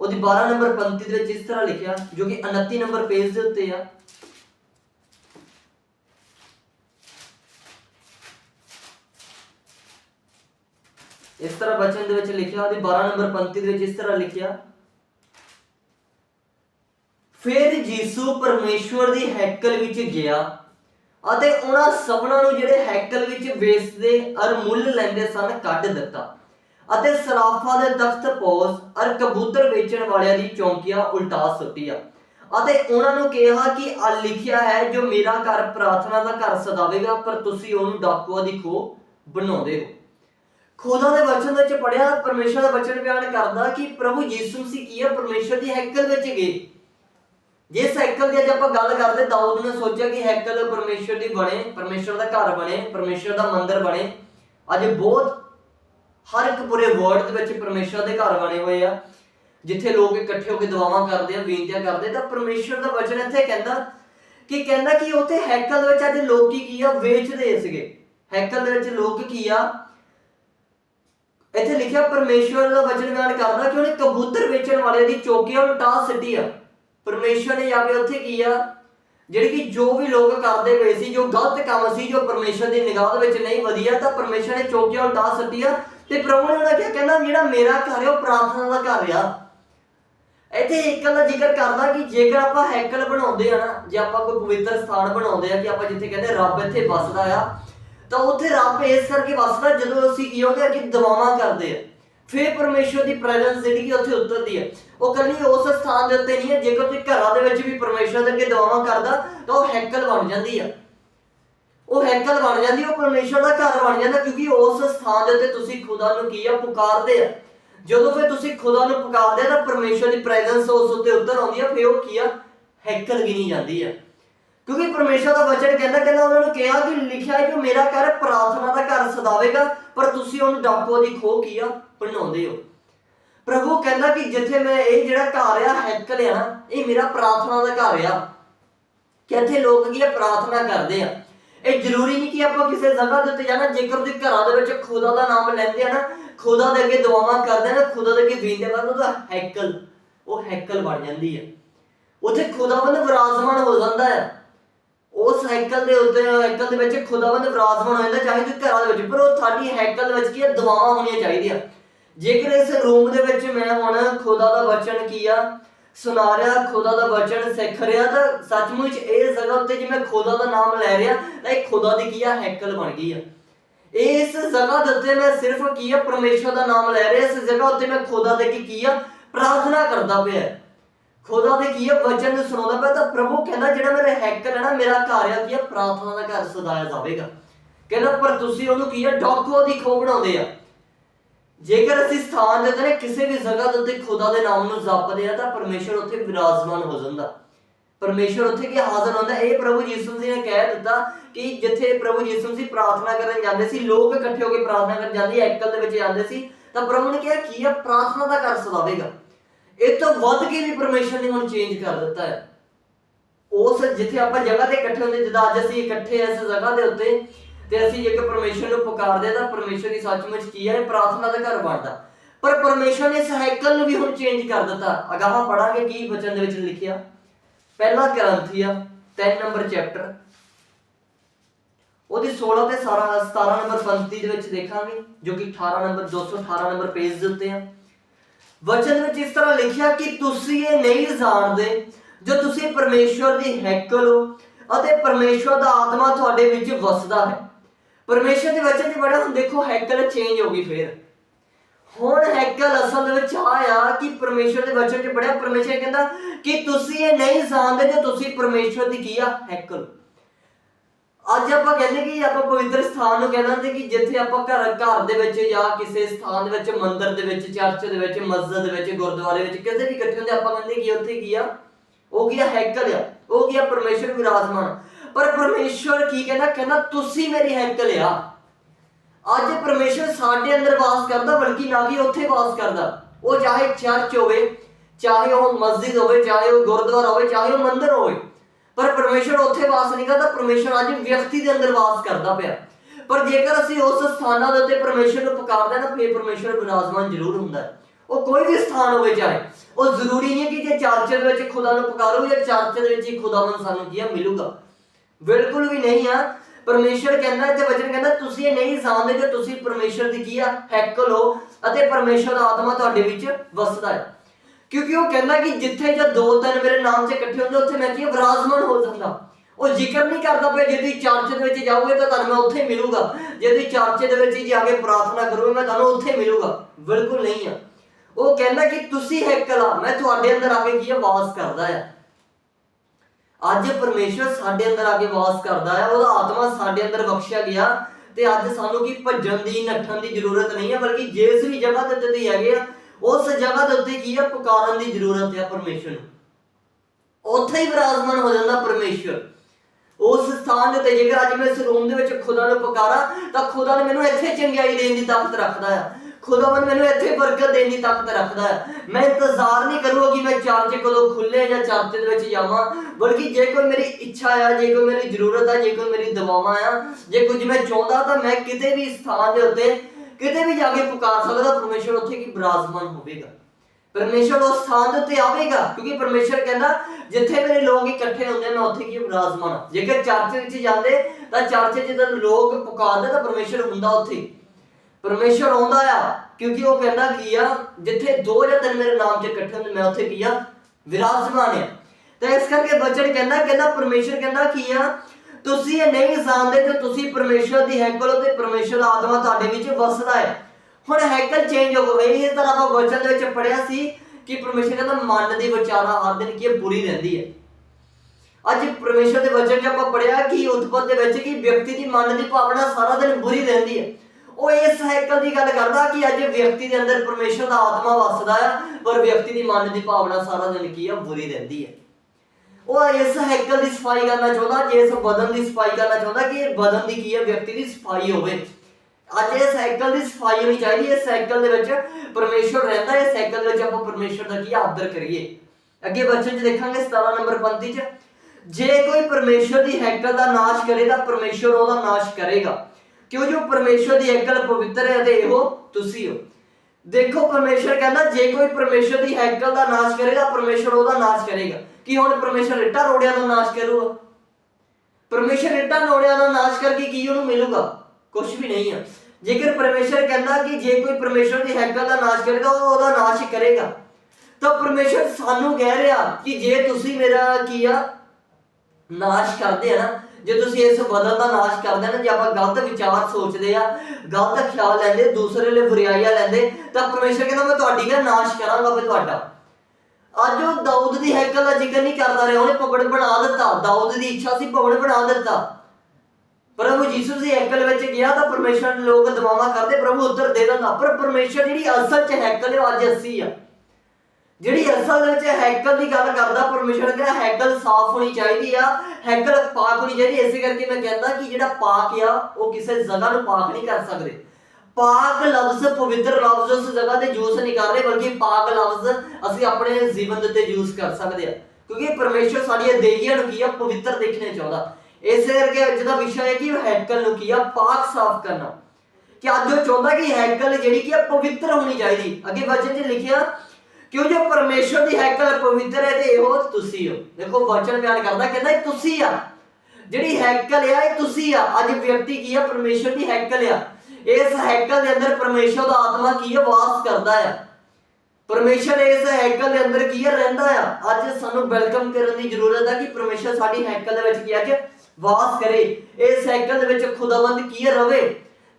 ਉਹਦੀ 12 ਨੰਬਰ ਪੰਕਤੀ ਦੇ ਵਿੱਚ ਇਸ ਤਰ੍ਹਾਂ ਲਿਖਿਆ, ਜੋ ਕਿ 29 ਨੰਬਰ ਪੇਜ ਦੇ ਉੱਤੇ ਆ। ਇਸ ਤਰ੍ਹਾਂ ਬਚਨ ਦੇ ਵਿੱਚ ਲਿਖਿਆ, ਉਹਦੀ 12 ਨੰਬਰ ਪੰਕਤੀ ਦੇ ਵਿੱਚ ਇਸ ਤਰ੍ਹਾਂ ਲਿਖਿਆ। ਫਿਰ ਯੀਸੂ ਪਰਮੇਸ਼ਵਰ ਦੀ ਹੈਕਲ ਵਿੱਚ ਗਿਆ ਅਤੇ ਉਹਨਾਂ ਸਭਨਾਂ ਨੂੰ ਜਿਹੜੇ ਹੈਕਲ ਵਿੱਚ ਵੇਚਦੇ ਅਰ ਮੁੱਲ ਲੈਂਦੇ ਸਨ ਕੱਢ ਦਿੱਤਾ ਅਤੇ ਸਰਾਫਾਂ ਦੇ ਤਖਤ ਪੋਸ ਅਰ ਕਬੂਤਰ ਵੇਚਣ ਵਾਲਿਆਂ ਦੀ ਚੌਂਕੀਆਂ ਉਲਟਾ ਸੁੱਟੀਆਂ ਅਤੇ ਉਹਨਾਂ ਨੂੰ ਕਿਹਾ ਕਿ ਆ ਲਿਖਿਆ ਹੈ, ਜੋ ਮੇਰਾ ਘਰ ਪ੍ਰਾਰਥਨਾ ਦਾ ਘਰ ਸਦਾਵੇਗਾ ਪਰ ਤੁਸੀਂ ਉਹਨੂੰ ਡਾਕੂਆਂ ਦੀ ਖੋ ਬਣਾਉਂਦੇ ਹੋ। ਖੁਦਾ ਦੇ ਵਚਨ ਵਿੱਚ ਪੜਿਆ, ਪਰਮੇਸ਼ਰ ਦਾ ਵਚਨ ਬਿਆਨ ਕਰਦਾ ਕਿ ਪ੍ਰਭੂ ਯੀਸ਼ੂ ਸੀ ਕੀ ਹੈ? ਪਰਮੇਸ਼ਰ ਦੀ ਹੈਕਲ ਵਿੱਚ ਗਏ। ਜਿਸ ਹੈਕਲ ਦੀ ਅੱਜ ਆਪਾਂ ਗੱਲ ਕਰਦੇ, ਦਾਊਦ ਨੇ ਸੋਚਿਆ ਕਿ ਹੈਕਲ ਪਰਮੇਸ਼ਰ ਦੀ ਬਣੇ, ਪਰਮੇਸ਼ਰ ਦਾ ਘਰ ਬਣੇ, ਪਰਮੇਸ਼ਰ ਦਾ ਮੰਦਿਰ ਬਣੇ। ਅੱਜ ਬਹੁਤ, ਹਰ ਇੱਕ ਪੂਰੇ ਵਰਲਡ ਦੇ ਵਿੱਚ ਪਰਮੇਸ਼ਰ ਦੇ ਘਰ ਬਣੇ ਹੋਏ ਆ। ਜਿੱਥੇ ਲੋਕ ਇਕੱਠੇ ਹੋ ਕੇ ਦੁਆਵਾਂ ਕਰਦੇ ਆ, ਬੇਨਤੀਆਂ ਕਰਦੇ ਤਾਂ ਪਰਮੇਸ਼ਰ ਦਾ ਵਚਨ ਇੱਥੇ ਕਹਿੰਦਾ ਕਿ ਕਹਿੰਦਾ ਕਿ ਉੱਥੇ ਹੈਕਲ ਵਿੱਚ ਅੱਜ ਲੋਕੀ ਕੀ ਆ? ਵੇਚਦੇ ਸੀਗੇ। ਹੈਕਲ ਦੇ ਵਿੱਚ ਲੋਕ ਕੀ ਆ? ਇੱਥੇ ਲਿਖਿਆ ਪਰਮੇਸ਼ਵਰ ਦਾ ਵਚਨ ਬਿਆਨ ਕਰਦਾ ਕਿ ਉਹਨੇ ਕਬੂਤਰ ਵੇਚਣ ਵਾਲਿਆਂ ਦੀ ਚੌਕੀਆਂ ਉਲਟਾ ਸਿੱਟੀ ਆ ਪਰਮੇਸ਼ਵਰ ਨੇ ਜਾ ਕੇ ਉੱਥੇ ਕੀ ਆ? ਜਿਹੜੀ ਕਿ ਜੋ ਵੀ ਲੋਕ ਕਰਦੇ ਪਏ ਸੀ, ਜੋ ਗਲਤ ਕੰਮ ਸੀ, ਜੋ ਪਰਮੇਸ਼ਵਰ ਦੀ ਨਿਗਾਹ ਦੇ ਵਿੱਚ ਨਹੀਂ ਵਧੀਆ, ਤਾਂ ਪਰਮੇਸ਼ਵਰ ਨੇ ਚੌਕੀਆਂ ਉਲਟਾ ਸਿੱਟੀਆਂ। ਤੇ ਪ੍ਰਭੂ ਨੇ ਉਹਨਾਂ ਕਿਹਾ, ਕਹਿੰਦਾ, ਜਿਹੜਾ ਮੇਰਾ ਘਰ ਹੈ, ਉਹ ਪ੍ਰਾਰਥਨਾ ਦਾ ਘਰ ਆ। ਇੱਥੇ ਇੱਕ ਗੱਲ ਦਾ ਜ਼ਿਕਰ ਕਰਦਾ ਕਿ ਜੇਕਰ ਆਪਾਂ ਹੈਕਲ ਬਣਾਉਂਦੇ ਆ ਨਾ, ਜੇ ਆਪਾਂ ਕੋਈ ਪਵਿੱਤਰ ਸਥਾਨ ਬਣਾਉਂਦੇ ਆ, ਕਿ ਆਪਾਂ ਜਿੱਥੇ ਕਹਿੰਦੇ ਰੱਬ ਇੱਥੇ ਵੱਸਦਾ ਆ ਤਾਂ ਉੱਥੇ ਰੱਬ ਇਸ ਕਰਕੇ ਵੱਸਦਾ ਜਦੋਂ ਅਸੀਂ ਕੀ ਹੋ ਕਿ ਦੁਆਵਾਂ ਕਰਦੇ ਆ। ਫਿਰ ਪਰਮੇਸ਼ਵਰ ਦੀ ਪ੍ਰੈਜ਼ੈਂਸ ਜਿਹੜੀ ਕਿ ਉੱਥੇ ਉਤਰਦੀ ਹੈ ਉਹ ਕੱਲੀ ਉਸ ਸਥਾਨ ਦੇ ਉੱਤੇ ਨਹੀਂ ਹੈ ਜੇਕਰ ਤੁਸੀਂ ਘਰਾਂ ਦੇ ਵਿੱਚ ਵੀ ਪਰਮੇਸ਼ਵਰ ਦੇ ਅੱਗੇ ਦੁਆਵਾਂ ਕਰਦਾ, ਤਾਂ ਉਹ ਹੈਕਲ ਬਣ ਜਾਂਦੀ ਆ। ਉਹ ਹੈਕਲ ਬਣ ਜਾਂਦੀ, ਉਹ ਪਰਮੇਸ਼ਵਰ ਦਾ ਘਰ ਬਣ ਜਾਂਦਾ, ਕਿਉਂਕਿ ਉਸ ਸਥਾਨ ਦੇ ਉੱਤੇ ਤੁਸੀਂ ਖੁਦਾ ਨੂੰ ਕੀ ਆ, ਪੁਕਾਰਦੇ ਆ। ਜਦੋਂ ਫਿਰ ਤੁਸੀਂ ਖੁਦਾ ਨੂੰ ਪੁਕਾਰਦੇ ਆ, ਤਾਂ ਪਰਮੇਸ਼ਵਰ ਦੀ ਪ੍ਰੈਜ਼ੈਂਸ ਉਸ ਉੱਤੇ ਉਤਰ ਆਉਂਦੀ ਆ, ਫਿਰ ਉਹ ਕੀ ਆ? ਹੈਕਲ ਗਿਣੀ ਜਾਂਦੀ ਆ। ਕਿਉਂਕਿ ਪਰਮੇਸ਼ਰ ਦਾ ਵਚਨ ਕਹਿੰਦਾ ਕਹਿੰਦਾ ਉਹਨਾਂ ਨੂੰ ਕਿਹਾ ਕਿ ਲਿਖਿਆ ਹੈ ਕਿ ਮੇਰਾ ਘਰ ਪ੍ਰਾਰਥਨਾ ਦਾ ਘਰ ਸਦਾਵੇਗਾ, ਪਰ ਤੁਸੀਂ ਉਹਨੂੰ ਡਾਕੂਆਂ ਦੀ ਖੋਹ ਕੀ ਆ? ਬਣਾਉਂਦੇ ਹੋ। ਪ੍ਰਭੂ ਕਹਿੰਦਾ ਕਿ ਜਿੱਥੇ ਮੈਂ ਇਹ ਜਿਹੜਾ ਘਰ ਆ, ਹੈਕਲ ਆ ਨਾ, ਇਹ ਮੇਰਾ ਪ੍ਰਾਰਥਨਾ ਦਾ ਘਰ ਆ। ਕਿ ਇੱਥੇ ਲੋਕ ਕੀ ਆ? ਪ੍ਰਾਰਥਨਾ ਕਰਦੇ ਆ। ਇਹ ਜ਼ਰੂਰੀ ਨਹੀਂ ਕਿ ਆਪਾਂ ਕਿਸੇ ਜਗ੍ਹਾ ਦੇ ਉੱਤੇ ਜਾਣਾ, ਜੇਕਰ ਤੁਸੀਂ ਘਰਾਂ ਦੇ ਵਿੱਚ ਖੁਦਾ ਦਾ ਨਾਮ ਲੈਂਦੇ ਆ ਨਾ, ਖੁਦਾ ਦੇ ਅੱਗੇ ਦੁਆਵਾਂ ਕਰਦੇ ਆ ਨਾ, ਖੁਦਾ ਦੇ ਅੱਗੇ ਬੀਨਦੇ ਕਰਦੇ ਉਹਦਾ ਹੈਕਲ, ਉਹ ਹੈਕਲ ਬਣ ਜਾਂਦੀ ਹੈ ਉੱਥੇ ਖੁਦਾਵੰਦ ਵਿਰਾਜਮਾਨ ਹੋ ਜਾਂਦਾ ਹੈ ਉਸ ਹੈਕਲ ਦੇ ਉੱਤੇ, ਹੈਕਲ ਦੇ ਵਿੱਚ ਖੁਦਾਵੰਦ ਵਿਰਾਜਮਾਨ ਹੋ ਚਾਹੇ ਤੁਸੀਂ ਘਰਾਂ ਦੇ ਵਿੱਚ, ਪਰ ਉਹ ਤੁਹਾਡੀ ਹੈਕਲ ਦੇ ਵਿੱਚ ਕੀ ਹੈ ਹੋਣੀਆਂ ਚਾਹੀਦੀਆਂ। ਜੇਕਰ ਇਸ ਰੂਮ ਦੇ ਵਿੱਚ ਮੈਂ ਹੁਣ ਖੁਦਾ ਦਾ ਵਚਨ ਕੀ ਆ? ਸੁਣਾ ਰਿਹਾ, ਖੁਦਾ ਦਾ ਵਚਨ ਸਿੱਖ ਰਿਹਾ, ਤਾਂ ਸੱਚਮੁੱਚ ਇਹ ਜਗ੍ਹਾ ਉੱਤੇ ਜੇ ਮੈਂ ਖੁਦਾ ਦਾ ਨਾਮ ਲੈ ਰਿਹਾ, ਤਾਂ ਇਹ ਖੁਦਾ ਦੀ ਕੀ ਆ? ਹੈਕਲ ਬਣ ਗਈ ਆ। ਇਸ ਜਗ੍ਹਾ ਦੇ ਉੱਤੇ ਮੈਂ ਸਿਰਫ ਕੀ ਆ? ਪਰਮੇਸ਼ਰ ਦਾ ਨਾਮ ਲੈ ਰਿਹਾ, ਇਸ ਜਗ੍ਹਾ ਉੱਤੇ ਮੈਂ ਖੁਦਾ ਦੇ ਕੀ ਕੀ ਆ? ਪ੍ਰਾਰਥਨਾ ਕਰਦਾ ਪਿਆ। ਖੁਦਾ ਦੇ ਕੀ ਹੈ ਵਚਨ ਨੂੰ ਸੁਣਾਉਂਦਾ ਪਿਆ ਤਾਂ ਪ੍ਰਭੂ ਕਹਿੰਦਾ, ਜਿਹੜਾ ਮੇਰਾ ਹੈਕਲ ਹੈ ਨਾ ਮੇਰਾ ਘਰ ਆ, ਕੀ ਆ, ਪ੍ਰਾਰਥਨਾ ਦਾ ਘਰ ਸਦਾਇਆ ਜਾਵੇਗਾ। ਕਹਿੰਦਾ, ਪਰ ਤੁਸੀਂ ਉਹਨੂੰ ਕੀ ਆ ਡਾਕੂ ਦੀ ਖੋ ਬਣਾਉਂਦੇ ਆ। ਜੇਕਰ ਅਸੀਂ ਸਥਾਨ ਦੇ ਉੱਤੇ ਕਿਸੇ ਵੀ ਜਗ੍ਹਾ ਦੇ ਉੱਤੇ ਖੁਦਾ ਦੇ ਨਾਮ ਨੂੰ ਜਪਦੇ ਆ, ਤਾਂ ਪਰਮੇਸ਼ਰ ਉੱਥੇ ਵਿਰਾਜਮਾਨ ਹੋ ਜਾਂਦਾ। ਪਰਮੇਸ਼ਰ ਉੱਥੇ ਕੀ ਹਾਜ਼ਰ ਹੁੰਦਾ? ਇਹ ਪ੍ਰਭੂ ਯਿਸੂ ਜੀ ਨੇ ਕਹਿ ਦਿੱਤਾ ਕਿ ਜਿੱਥੇ ਪ੍ਰਭੂ ਯਿਸੂ ਜੀ ਪ੍ਰਾਰਥਨਾ ਕਰਨ ਜਾਂਦੇ ਸੀ, ਲੋਕ ਇਕੱਠੇ ਹੋ ਕੇ ਪ੍ਰਾਰਥਨਾ ਕਰਨ ਜਾਂਦੇ ਐਕਲ ਦੇ ਵਿੱਚ ਜਾਂਦੇ ਸੀ, ਤਾਂ ਪ੍ਰਭੂ ਨੇ ਕਿਹਾ, ਕੀ ਹੈ ਪ੍ਰਾਰਥਨਾ ਦਾ ਕਰ ਸਦਾਵੇਗਾ। ਇਹ ਤੋਂ ਵੱਧ ਕੇ ਵੀ ਪਰਮੇਸ਼ਰ ਨੇ ਹੁਣ ਚੇਂਜ ਕਰ ਦਿੱਤਾ ਹੈ। ਉਸ ਜਿੱਥੇ ਆਪਾਂ ਜਗ੍ਹਾ ਤੇ ਇਕੱਠੇ ਹੁੰਦੇ, ਜਿੱਦਾਂ ਅੱਜ ਅਸੀਂ ਇਕੱਠੇ ਇਸ ਜਗ੍ਹਾ ਦੇ ਉੱਤੇ, ਤੇ ਅਸੀਂ ਜੇਕਰ ਪਰਮੇਸ਼ਰ ਨੂੰ ਪੁਕਾਰਦੇ ਤਾਂ ਪਰਮੇਸ਼ਰ ਦੀ ਸੱਚਮੁੱਚ ਕੀ ਹੈ ਪ੍ਰਾਰਥਨਾ ਦਾ ਘਰ ਬਣਦਾ। ਪਰ ਪਰਮੇਸ਼ਰ ਨੇ ਇਸ ਹੈਕਲ ਨੂੰ ਵੀ ਹੁਣ ਚੇਂਜ ਕਰ ਦਿੱਤਾ। ਅਗਾਹਾਂ ਪੜਾਂਗੇ ਕੀ ਬਚਨ ਦੇ ਵਿੱਚ ਲਿਖਿਆ। ਪਹਿਲਾ ਗ੍ਰੰਥੀਆ 3 ਨੰਬਰ ਚੈਪਟਰ ਉਹਦੀ 16 ਤੇ 17 17 ਨੰਬਰ ਪੰਕਤੀ ਦੇ ਵਿੱਚ ਦੇਖਾਂਗੇ, ਜੋ ਕਿ 18 ਨੰਬਰ 218 ਨੰਬਰ ਪੇਜ ਦੇ ਉੱਤੇ ਆ। ਵਚਨ ਵਿੱਚ ਇਸ ਤਰ੍ਹਾਂ ਲਿਖਿਆ ਕਿ ਤੁਸੀਂ ਇਹ ਨਹੀਂ ਜਾਣਦੇ ਜੋ ਤੁਸੀਂ ਪਰਮੇਸ਼ਵਰ ਦੀ ਹੈਕਲ ਹੋ ਅਤੇ ਪਰਮੇਸ਼ਵਰ ਦਾ ਆਤਮਾ ਤੁਹਾਡੇ ਵਿੱਚ ਵਸਦਾ ਹੈ। ਪਰਮੇਸ਼ਵਰ ਦੇ ਵਚਨ 'ਚ ਬੜਾ ਹੁਣ ਦੇਖੋ ਹੈਕਲ ਚੇਂਜ ਹੋ ਗਈ ਫੇਰ। ਹੁਣ ਹੈਕਲ ਅਸਲ ਦੇ ਵਿੱਚ ਆਇਆ ਕਿ ਪਰਮੇਸ਼ਵਰ ਦੇ ਵਚਨ 'ਚ ਪੜਿਆ ਪਰਮੇਸ਼ਵਰ ਕਹਿੰਦਾ ਕਿ ਤੁਸੀਂ ਇਹ ਨਹੀਂ ਜਾਣਦੇ ਜੋ ਤੁਸੀਂ ਪਰਮੇਸ਼ਵਰ ਦੀ ਕੀ ਆ? ਹੈਕਲ। ਅੱਜ ਆਪਾਂ ਕਹਿੰਦੇ ਕਿ ਆਪਾਂ ਪਵਿੱਤਰ ਸਥਾਨ ਨੂੰ ਕਹਿੰਦੇ ਕਿ ਜਿੱਥੇ ਆਪਾਂ ਘਰ ਘਰ ਦੇ ਵਿੱਚ ਜਾਂ ਕਿਸੇ ਸਥਾਨ ਦੇ ਵਿੱਚ, ਮੰਦਿਰ ਦੇ ਵਿੱਚ, ਚਰਚ ਦੇ ਵਿੱਚ, ਮਸਜਿਦ ਦੇ ਵਿੱਚ, ਗੁਰਦੁਆਰੇ ਵਿੱਚ ਕਿਸੇ ਵੀ ਇਕੱਠੇ ਹੁੰਦੇ ਆਪਾਂ ਕਹਿੰਦੇ ਕਿ ਉੱਥੇ ਕੀ ਆ? ਉਹ ਕੀ ਆ? ਹੈਕਲ ਆ। ਉਹ ਕੀ ਆ? ਪਰਮੇਸ਼ਰ ਵਿਰਾਜਮਾਨ। ਪਰ ਪਰਮੇਸ਼ਰ ਕੀ ਕਹਿੰਦਾ? ਕਹਿੰਦਾ, ਤੁਸੀਂ ਮੇਰੀ ਹੈਕਲ ਆ। ਅੱਜ ਪਰਮੇਸ਼ਰ ਸਾਡੇ ਅੰਦਰ ਵਾਸ ਕਰਦਾ, ਬਲਕਿ ਨਾ ਕਿ ਉੱਥੇ ਵਾਸ ਕਰਦਾ। ਉਹ ਚਾਹੇ ਚਰਚ ਹੋਵੇ, ਚਾਹੇ ਉਹ ਮਸਜਿਦ ਹੋਵੇ, ਚਾਹੇ ਉਹ ਗੁਰਦੁਆਰਾ ਹੋਵੇ, ਚਾਹੇ ਉਹ ਮੰਦਿਰ ਹੋਵੇ। ਪਰ ਪਰਮੇਸ਼ਰ ਉੱਥੇ ਵਾਸ ਨਹੀਂ ਕਰਦਾ, ਪਰਮੇਸ਼ਰ ਅੱਜ ਵਿਅਕਤੀ ਦੇ ਅੰਦਰ ਵਾਸ ਕਰਦਾ ਪਿਆ। ਪਰ ਜੇਕਰ ਅਸੀਂ ਉਸ ਸਥਾਨਾਂ ਦੇ ਉੱਤੇ ਪਰਮੇਸ਼ਰ ਨੂੰ ਪੁਕਾਰਦੇ ਹਾਂ ਫਿਰ ਪਰਮੇਸ਼ਰ ਵਿਰਾਜਮਾਨ ਜ਼ਰੂਰ ਹੁੰਦਾ ਹੈ। ਉਹ ਕੋਈ ਵੀ ਸਥਾਨ ਹੋਵੇ ਚਾਹੇ, ਉਹ ਜ਼ਰੂਰੀ ਨਹੀਂ ਕਿ ਜੇ ਚਰਚ ਦੇ ਵਿੱਚ ਖੁਦਾ ਨੂੰ ਪੁਕਾਰੋ ਜਾਂ ਚਰਚ ਦੇ ਵਿੱਚ ਹੀ ਖੁਦਾਵੰਦ ਸਾਨੂੰ ਕੀ ਮਿਲੂਗਾ। ਬਿਲਕੁਲ ਵੀ ਨਹੀਂ ਆ। ਪਰਮੇਸ਼ਰ ਕਹਿੰਦਾ ਤੇ ਵਚਨ ਕਹਿੰਦਾ, ਤੁਸੀਂ ਇਹ ਨਹੀਂ ਜਾਣਦੇ ਕਿ ਤੁਸੀਂ ਪਰਮੇਸ਼ਰ ਦੀ ਕੀ ਆ, ਹੈਕਲ ਹੋ ਅਤੇ ਪਰਮੇਸ਼ਰ ਦਾ ਆਤਮਾ ਤੁਹਾਡੇ ਵਿੱਚ ਵਸਦਾ ਹੈ। ਕਿਉਂਕਿ ਉਹ ਕਹਿੰਦਾ ਕਿ ਜਿੱਥੇ ਜਾਂ ਦੋ ਤਿੰਨ ਮੇਰੇ ਨਾਮ 'ਚ ਇਕੱਠੇ ਹੁੰਦੇ, ਉੱਥੇ ਮੈਂ ਕੀ ਵਿਰਾਜਮਾਨ ਹੋ ਜਾਂਦਾ ਉਹ ਜ਼ਿਕਰ ਨਹੀਂ ਕਰਦਾ ਪਿਆ ਜੇ ਤੁਸੀਂ ਚਰਚ ਦੇ ਵਿੱਚ ਜਾਓਗੇ ਤਾਂ ਤੁਹਾਨੂੰ ਮੈਂ ਉੱਥੇ ਮਿਲੂਗਾ। ਜੇ ਚਰਚ ਦੇ ਵਿੱਚ ਜਾ ਕੇ ਪ੍ਰਾਰਥਨਾ ਕਰੋਗੇ, ਮੈਂ ਤੁਹਾਨੂੰ ਉੱਥੇ ਮਿਲੂਗਾ। ਬਿਲਕੁਲ ਨਹੀਂ ਆ। ਉਹ ਕਹਿੰਦਾ ਕਿ ਤੁਸੀਂ ਹੈਕਲ ਆ ਮੈਂ ਤੁਹਾਡੇ ਅੰਦਰ ਆ ਕੇ ਕੀ ਆ, ਵਾਸ ਕਰਦਾ ਆ। ਅੱਜ ਪਰਮੇਸ਼ਰ ਸਾਡੇ ਅੰਦਰ ਆ ਕੇ ਵਾਸ ਕਰਦਾ ਹੈ ਉਹਦਾ ਆਤਮਾ ਸਾਡੇ ਅੰਦਰ ਬਖਸ਼ਿਆ ਗਿਆ ਤੇ ਅੱਜ ਸਾਨੂੰ ਕੀ ਭੱਜਣ ਦੀ, ਨੱਠਣ ਦੀ ਜ਼ਰੂਰਤ ਨਹੀਂ ਹੈ ਬਲਕਿ ਜਿਸ ਵੀ ਜਗ੍ਹਾ ਤੇ ਤੁਸੀਂ ਹੈਗੇ ਆ ਉਸ ਜਗ੍ਹਾ ਦੇ ਉੱਤੇ ਕੀ ਹੈ ਪੁਕਾਰਨ ਦੀ ਜ਼ਰੂਰਤ ਹੈ ਪਰਮੇਸ਼ਰ ਨੂੰ। ਉੱਥੇ ਹੀ ਵਿਰਾਜਮਾਨ ਹੋ ਜਾਂਦਾ ਪਰਮੇਸ਼ਰ। ਉਸ ਸਥਾਨ ਦੇ ਉੱਤੇ ਜੇਕਰ ਅੱਜ ਮੈਂ ਇਸ ਰੂਮ ਦੇ ਵਿੱਚ ਖੁਦਾ ਨੂੰ ਪੁਕਾਰਾਂ, ਤਾਂ ਖੁਦਾ ਨੇ ਮੈਨੂੰ ਇੱਥੇ ਚੰਗਿਆਈ ਦੇਣ ਦੀ ਤਾਕਤ ਰੱਖਦਾ ਆ। ਖੁਦਾਵੰਦ ਮੈਨੂੰ ਇੱਥੇ ਬਰਕਤ ਦੇਣ ਦੀ ਤਾਕਤ ਰੱਖਦਾ ਹੈ ਮੈਂ ਇੰਤਜ਼ਾਰ ਨਹੀਂ ਕਰੂੰਗਾ ਕਿ ਮੈਂ ਚਰਚ ਕੋਲੋਂ ਖੁੱਲੇ ਜਾਂ ਚਰਚ ਦੇ ਵਿੱਚ ਜਾਵਾਂ, ਬਲਕਿ ਜੇ ਕੋਈ ਮੇਰੀ ਇੱਛਾ ਆ, ਜੇ ਕੋਈ ਮੇਰੀ ਜ਼ਰੂਰਤ ਆ, ਜੇ ਕੋਈ ਮੇਰੀ ਦਵਾਵਾਂ ਆ, ਜੇ ਕੁਝ ਮੈਂ ਚਾਹੁੰਦਾ ਤਾਂ ਮੈਂ ਕਿਤੇ ਵੀ ਸਥਾਨ ਦੇ ਉੱਤੇ ਕਿਤੇ ਵੀ ਜਾ ਕੇ ਪੁਕਾਰ ਸਕਦਾ ਪਰਮੇਸ਼ਰ ਉੱਥੇ ਕੀ ਬਿਰਾਜਮਾਨ ਹੋਵੇਗਾ? ਪਰਮੇਸ਼ਰ ਉਸ ਸਥਾਨ ਦੇ ਉੱਤੇ ਆਵੇਗਾ, ਕਿਉਂਕਿ ਪਰਮੇਸ਼ਰ ਕਹਿੰਦਾ, ਜਿੱਥੇ ਮੇਰੇ ਲੋਕ ਇਕੱਠੇ ਹੁੰਦੇ, ਮੈਂ ਉੱਥੇ ਕੀ ਬਿਰਾਜਮਾਨ ਜੇਕਰ ਚਰਚ ਵਿੱਚ ਜਾਂਦੇ, ਤਾਂ ਚਰਚ ਜਦੋਂ ਲੋਕ ਪੁਕਾਰਦੇ, ਤਾਂ ਪਰਮੇਸ਼ਰ ਹੁੰਦਾ ਉੱਥੇ। ਪਰਮੇਸ਼ਰ ਆਉਂਦਾ ਆ, ਕਿਉਂਕਿ ਉਹ ਕਹਿੰਦਾ ਕੀ ਆ, ਜਿੱਥੇ ਦੋ ਜਾਂ ਤਿੰਨ ਮੇਰੇ ਨਾਮ 'ਚ ਇਕੱਠੇ ਹੁੰਦੇ, ਮੈਂ ਉੱਥੇ ਕੀ ਆ, ਵਿਰਾਜਮਾਨ ਆ ਤਾਂ ਇਸ ਕਰਕੇ ਬਚਨ ਕਹਿੰਦਾ ਕਹਿੰਦਾ ਪਰਮੇਸ਼ਰ ਕਹਿੰਦਾ ਕੀ ਆ ਤੁਸੀਂ ਇਹ ਨਹੀਂ ਜਾਣਦੇ ਕਿ ਤੁਸੀਂ ਪਰਮੇਸ਼ਰ ਦੀ ਹੈਕਲ ਹੋ ਤੇ ਪਰਮੇਸ਼ਰ ਆਤਮਾ ਤੁਹਾਡੇ ਵਿੱਚ ਵਸਦਾ ਹੈ। ਹੁਣ ਹੈਕਲ ਚੇਂਜ ਹੋ ਗਈ। ਇਸ ਤਰ੍ਹਾਂ ਆਪਾਂ ਵਚਨ ਦੇ ਵਿੱਚ ਪੜਿਆ ਸੀ ਕਿ ਪਰਮੇਸ਼ਰ ਕਹਿੰਦਾ ਮਨ ਦੀ ਵਿਚਾਰਾ ਹਰ ਦਿਨ ਕੀ ਬੁਰੀ ਰਹਿੰਦੀ ਹੈ। ਅੱਜ ਪਰਮੇਸ਼ਰ ਦੇ ਵਚਨ 'ਚ ਆਪਾਂ ਪੜਿਆ ਕਿ ਉਤਪਤ ਦੇ ਵਿੱਚ ਕਿ ਵਿਅਕਤੀ ਦੀ ਮਨ ਦੀ ਭਾਵਨਾ ਸਾਰਾ ਦਿਨ ਬੁਰੀ ਰਹਿੰਦੀ ਹੈ। ਉਹ ਇਸ ਹੈਕਲ ਦੀ ਗੱਲ ਕਰਦਾ ਕਿ ਅੱਜ ਵਿਅਕਤੀ ਦੇ ਅੰਦਰ ਪਰਮੇਸ਼ਰ ਦਾ ਆਤਮਾ ਵਸਦਾ ਹੈ ਪਰ ਵਿਅਕਤੀ ਦੀ ਮਨ ਦੀ ਭਾਵਨਾ ਸਾਰਾ ਦਿਨ ਕੀ ਹੈ? ਬੁਰੀ ਰਹਿੰਦੀ ਹੈ। ਉਹ ਇਸ ਹੈਕਲ ਦੀ ਸਫ਼ਾਈ ਕਰਨਾ ਚਾਹੁੰਦਾ, ਜੇ ਇਸ ਬਦਨ ਦੀ ਸਫ਼ਾਈ ਕਰਨਾ ਚਾਹੁੰਦਾ ਕਿ ਇਹ ਬਦਨ ਦੀ ਕੀ ਹੈ, ਵਿਅਕਤੀ ਦੀ ਸਫ਼ਾਈ ਹੋਵੇ। ਅੱਜ ਇਹ ਸਾਈਕਲ ਦੀ ਸਫ਼ਾਈ ਹੋਣੀ ਚਾਹੀਦੀ ਹੈ, ਇਸ ਸਾਈਕਲ ਦੇ ਵਿੱਚ ਪਰਮੇਸ਼ਰ ਰਹਿੰਦਾ ਹੈ ਇਸ ਸਾਈਕਲ ਦੇ ਵਿੱਚ ਆਪਾਂ ਪਰਮੇਸ਼ਰ ਦਾ ਕੀ ਆਦਰ ਕਰੀਏ। ਅੱਗੇ ਬਚਨ ਚ ਦੇਖਾਂਗੇ 17 ਨੰਬਰ ਪੰਕਤੀ ਚ, ਜੇ ਕੋਈ ਪਰਮੇਸ਼ਰ ਦੀ ਹੈਕਲ ਦਾ ਨਾਸ਼ ਕਰੇ, ਤਾਂ ਪਰਮੇਸ਼ਰ ਉਹਦਾ ਨਾਸ਼ ਕਰੇਗਾ। ਕਿਉਂ? ਜੋ ਪਰਮੇਸ਼ਰ ਦੀ ਹੈਕਲ ਪਵਿੱਤਰ ਹੈ ਤੇ ਇਹੋ ਤੁਸੀਂ ਹੋ। ਦੇਖੋ ਪਰਮੇਸ਼ਰ ਕਹਿੰਦਾ, ਜੇ ਕੋਈ ਪਰਮੇਸ਼ਰ ਦੀ ਹੈਕਲ ਦਾ ਨਾਸ਼ ਕਰੇਗਾ ਪਰਮੇਸ਼ਰ ਉਹਦਾ ਨਾਸ਼ ਕਰੇਗਾ। ਕਿ ਹੁਣ ਪਰਮੇਸ਼ਰ ਇੱਟਾਂ ਰੋੜਿਆਂ ਦਾ ਨਾਸ਼ ਕਰੂਗਾ? ਪਰਮੇਸ਼ਰ ਇੱਟਾਂ ਰੋੜਿਆਂ ਦਾ ਨਾਸ਼ ਕਰਕੇ ਕੀ ਉਹਨੂੰ ਮਿਲੂਗਾ? ਕੁਝ ਵੀ ਨਹੀਂ ਆ। ਜੇਕਰ ਪਰਮੇਸ਼ਰ ਕਹਿੰਦਾ ਕਿ ਜੇ ਕੋਈ ਪਰਮੇਸ਼ਰ ਦੀ ਹੈਕਲ ਦਾ ਨਾਸ਼ ਕਰੇਗਾ, ਉਹ ਉਹਦਾ ਨਾਸ਼ ਕਰੇਗਾ। ਤਾਂ ਪਰਮੇਸ਼ਰ ਸਾਨੂੰ ਕਹਿ ਰਿਹਾ ਕਿ ਜੇ ਤੁਸੀਂ ਮੇਰਾ ਕੀ ਆ, ਨਾਸ਼ ਕਰਦੇ ਆ ਨਾ, ਜੇ ਤੁਸੀਂ ਇਸ ਬਦਲ ਦਾ ਨਾਸ਼ ਕਰਦੇ ਨਾ, ਜੇ ਆਪਾਂ ਗਲਤ ਵਿਚਾਰ ਸੋਚਦੇ ਆ, ਗਲਤ ਖਿਆਲ ਲੈਂਦੇ, ਦੂਸਰੇ ਲਈ ਬੁਰਾਈਆਂ ਲੈਂਦੇ, ਤਾਂ ਪਰਮੇਸ਼ਰ ਕਹਿੰਦਾ, ਮੈਂ ਤੁਹਾਡੀ ਦਾ ਨਾਸ਼ ਕਰਾਂਗਾ, ਮੈਂ ਤੁਹਾਡਾ ਅੱਜ ਉਹ ਦਾਊਦ ਦੀ ਹੈਕਲ ਦਾ ਜ਼ਿਕਰ ਨਹੀਂ ਕਰਦਾ ਰਿਹਾ, ਉਹਨੇ ਪਗੜ ਬਣਾ ਦਿੱਤਾ। ਦਾਊਦ ਦੀ ਇੱਛਾ ਸੀ ਪਗੜ ਬਣਾ ਦਿੱਤਾ। ਪ੍ਰਭੂ ਯੀਸ਼ੂ ਦੀ ਹੈਕਲ ਵਿੱਚ ਗਿਆ ਤਾਂ ਪਰਮੇਸ਼ਰ ਨੇ ਲੋਕ ਦੁਆਵਾਂ ਕਰਦੇ, ਪ੍ਰਭੂ ਉੱਤਰ ਦੇ ਦਿੰਦਾ। ਪਰ ਪਰਮੇਸ਼ਰ ਜਿਹੜੀ ਅਸਲ 'ਚ ਹੈਕਲ ਉਹ ਅੱਜ ਅਸੀਂ ਆ। ਜਿਹੜੀ ਅਸਲ ਵਿੱਚ ਹੈਕਲ ਦੀ ਗੱਲ ਕਰਦਾ, ਪਰਮੇਸ਼ਰ ਕਹਿੰਦਾ ਹੈਕਲ ਸਾਫ਼ ਹੋਣੀ ਚਾਹੀਦੀ ਆ, ਹੈਕਲ ਪਾਕ ਹੋਣੀ ਚਾਹੀਦੀ ਇਸੇ ਕਰਕੇ ਮੈਂ ਕਹਿੰਦਾ ਕਿ ਜਿਹੜਾ ਪਾਕ ਆ, ਉਹ ਕਿਸੇ ਜਗ੍ਹਾ ਨੂੰ ਪਾਕ ਨਹੀਂ ਕਰ ਸਕਦੇ। ਪਾਕ ਲਫ਼ਜ਼, ਪਵਿੱਤਰ ਲਫ਼ਜ਼ ਉਸ ਜਗ੍ਹਾ ਤੇ ਯੂਜ਼ ਨਹੀਂ ਕਰ ਰਹੇ, ਬਲਕਿ ਪਾਕ ਲਫ਼ਜ਼ ਅਸੀਂ ਆਪਣੇ ਜੀਵਨ ਦੇ ਉੱਤੇ ਯੂਜ਼ ਕਰ ਸਕਦੇ ਆ ਕਿਉਂਕਿ ਪਰਮੇਸ਼ਰ ਸਾਡੀਆਂ ਦੇਹੀਆਂ ਨੂੰ ਕੀ ਆ? ਪਵਿੱਤਰ ਦੇਖਣੇ ਚਾਹੁੰਦਾ। ਇਸੇ ਕਰਕੇ ਅੱਜ ਦਾ ਵਿਸ਼ਾ ਹੈ ਕਿ ਹੈਕਲ ਨੂੰ ਕੀ ਆ? ਪਾਕ ਸਾਫ਼ ਕਰਨਾ। ਕਿ ਅੱਜ ਉਹ ਚਾਹੁੰਦਾ ਕਿ ਹੈਕਲ ਜਿਹੜੀ ਕੀ ਆ, ਪਵਿੱਤਰ ਹੋਣੀ ਚਾਹੀਦੀ। ਅੱਗੇ ਵਚਨ 'ਚ ਲਿਖਿਆ, ਕਿਉਂ ਜੋ ਪਰਮੇਸ਼ਰ ਦੀ ਹੈਕਲ ਪਵਿੱਤਰ ਹੈ ਤੇ ਇਹੋ ਤੁਸੀਂ ਹੋ। ਦੇਖੋ, ਵਚਨ ਬਿਆਨ ਕਰਦਾ, ਕਹਿੰਦਾ, ਇਹ ਤੁਸੀਂ ਆ। ਜਿਹੜੀ ਹੈਕਲ ਆ, ਇਹ ਤੁਸੀਂ ਆ। ਅੱਜ ਵਿਅਕਤੀ ਕੀ ਆ? ਪਰਮੇਸ਼ਰ ਦੀ ਹੈਕਲ ਆ। ਇਸ ਹੈਕਲ ਦੇ ਅੰਦਰ ਪਰਮੇਸ਼ਰ ਦਾ ਆਤਮਾ ਕੀ ਆ ਵਾਸ ਕਰਦਾ ਆ ਪਰਮੇਸ਼ਰ ਇਸ ਹੈਕਲ ਦੇ ਅੰਦਰ ਕੀ ਆ ਰਹਿੰਦਾ ਆ ਅੱਜ ਸਾਨੂੰ ਵੈਲਕਮ ਕਰਨ ਦੀ ਜ਼ਰੂਰਤ ਹੈ ਕਿ ਪਰਮੇਸ਼ਰ ਸਾਡੀ ਹੈਕਲ ਦੇ ਵਿੱਚ ਕੀ ਆ ਕਿ ਵਾਸ ਕਰੇ। ਇਸ ਹੈਕਲ ਦੇ ਵਿੱਚ ਖੁਦਾਵੰਦ ਕੀ ਰਵੇ।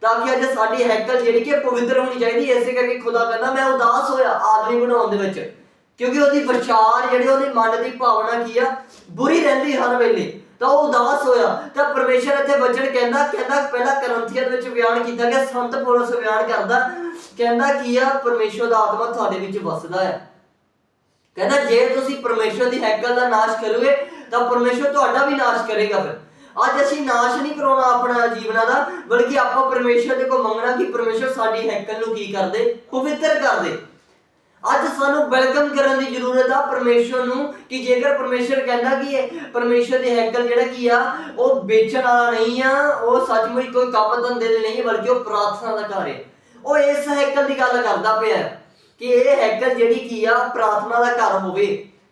ਤਾਂ ਕਿ ਅੱਜ ਸਾਡੀ ਹੈਕਲ ਜਿਹੜੀ ਕਿ ਪਵਿੱਤਰ ਹੋਣੀ ਚਾਹੀਦੀ ਐ ਇਸੇ ਕਰਕੇ ਖੁਦਾ ਕਹਿੰਦਾ, ਮੈਂ ਉਦਾਸ ਹੋਇਆ ਆਦਮੀ ਬਣਾਉਣ ਦੇ ਵਿੱਚ। ਕਿਉਂਕਿ ਉਹਦੀ ਵਿਚਾਰ ਜਿਹੜੇ ਉਹਦੇ ਮਨ ਦੀ ਭਾਵਨਾ ਕੀ ਆ, ਬੁਰੀ ਰਹਿੰਦੀ ਹਰ ਵੇਲੇ। ਤਾਂ ਉਹ ਉਦਾਸ ਹੋਇਆ। ਤਾਂ ਪਰਮੇਸ਼ਰ ਇੱਥੇ ਵਚਨ ਕਹਿੰਦਾ ਕਹਿੰਦਾ ਪਹਿਲਾਂ ਕਰੰਥੀਆਂ ਦੇ ਵਿੱਚ ਬਿਆਨ ਕੀਤਾ ਗਿਆ ਸੰਤ ਪੌਲਸ ਬਿਆਨ ਕਰਦਾ। ਕਹਿੰਦਾ ਕੀ ਆ? ਪਰਮੇਸ਼ਰ ਦਾ ਆਤਮਾ ਤੁਹਾਡੇ ਵਿੱਚ ਵਸਦਾ ਹੈ। ਕਹਿੰਦਾ ਜੇ ਤੁਸੀਂ ਪਰਮੇਸ਼ਰ ਦੀ ਹੈਕਲ ਦਾ ਨਾਸ਼ ਕਰੋਗੇ, ਤਾਂ ਪਰਮੇਸ਼ਰ ਤੁਹਾਡਾ ਵੀ ਨਾਸ਼ ਕਰੇਗਾ ਫਿਰ। ਅੱਜ ਅਸੀਂ ਨਾਸ਼ ਨਹੀਂ ਕਰਾਉਣਾ ਆਪਣਾ ਜੀਵਨਾਂ ਦਾ, ਬਲਕਿ ਆਪਾਂ ਪਰਮੇਸ਼ਰ ਦੇ ਕੋਲ ਮੰਗਣਾ ਕਿ ਪਰਮੇਸ਼ਰ ਸਾਡੀ ਹੈਕਲ ਨੂੰ ਕੀ ਕਰਦੇ? ਪਵਿੱਤਰ ਕਰਦੇ। ਅੱਜ ਸਾਨੂੰ ਵੈਲਕਮ ਕਰਨ ਦੀ ਜ਼ਰੂਰਤ ਆ, ਪਰਮੇਸ਼ਵਰ ਨੂੰ। ਕਿ ਜੇਕਰ ਪਰਮੇਸ਼ਵਰ ਕਹਿੰਦਾ ਕਿ ਇਹ ਪਰਮੇਸ਼ਵਰ ਦੇ ਹੈਕਲ ਜਿਹੜਾ ਕੀ ਆ, ਉਹ ਵੇਚਣ ਵਾਲਾ ਨਹੀਂ ਆ, ਉਹ ਸੱਚਮੁੱਚ ਕੋਈ ਕੰਮ ਧੰਦੇ ਲਈ ਨਹੀਂ, ਬਲਕਿ ਉਹ ਪ੍ਰਾਰਥਨਾ ਦਾ ਘਰ ਹੈ ਉਹ ਇਸ ਹੈਕਲ ਦੀ ਗੱਲ ਕਰਦਾ ਪਿਆ ਕਿ ਇਹ ਹੈਕਲ ਜਿਹੜੀ ਕੀ ਆ, ਪ੍ਰਾਰਥਨਾ ਦਾ ਘਰ ਹੋਵੇ।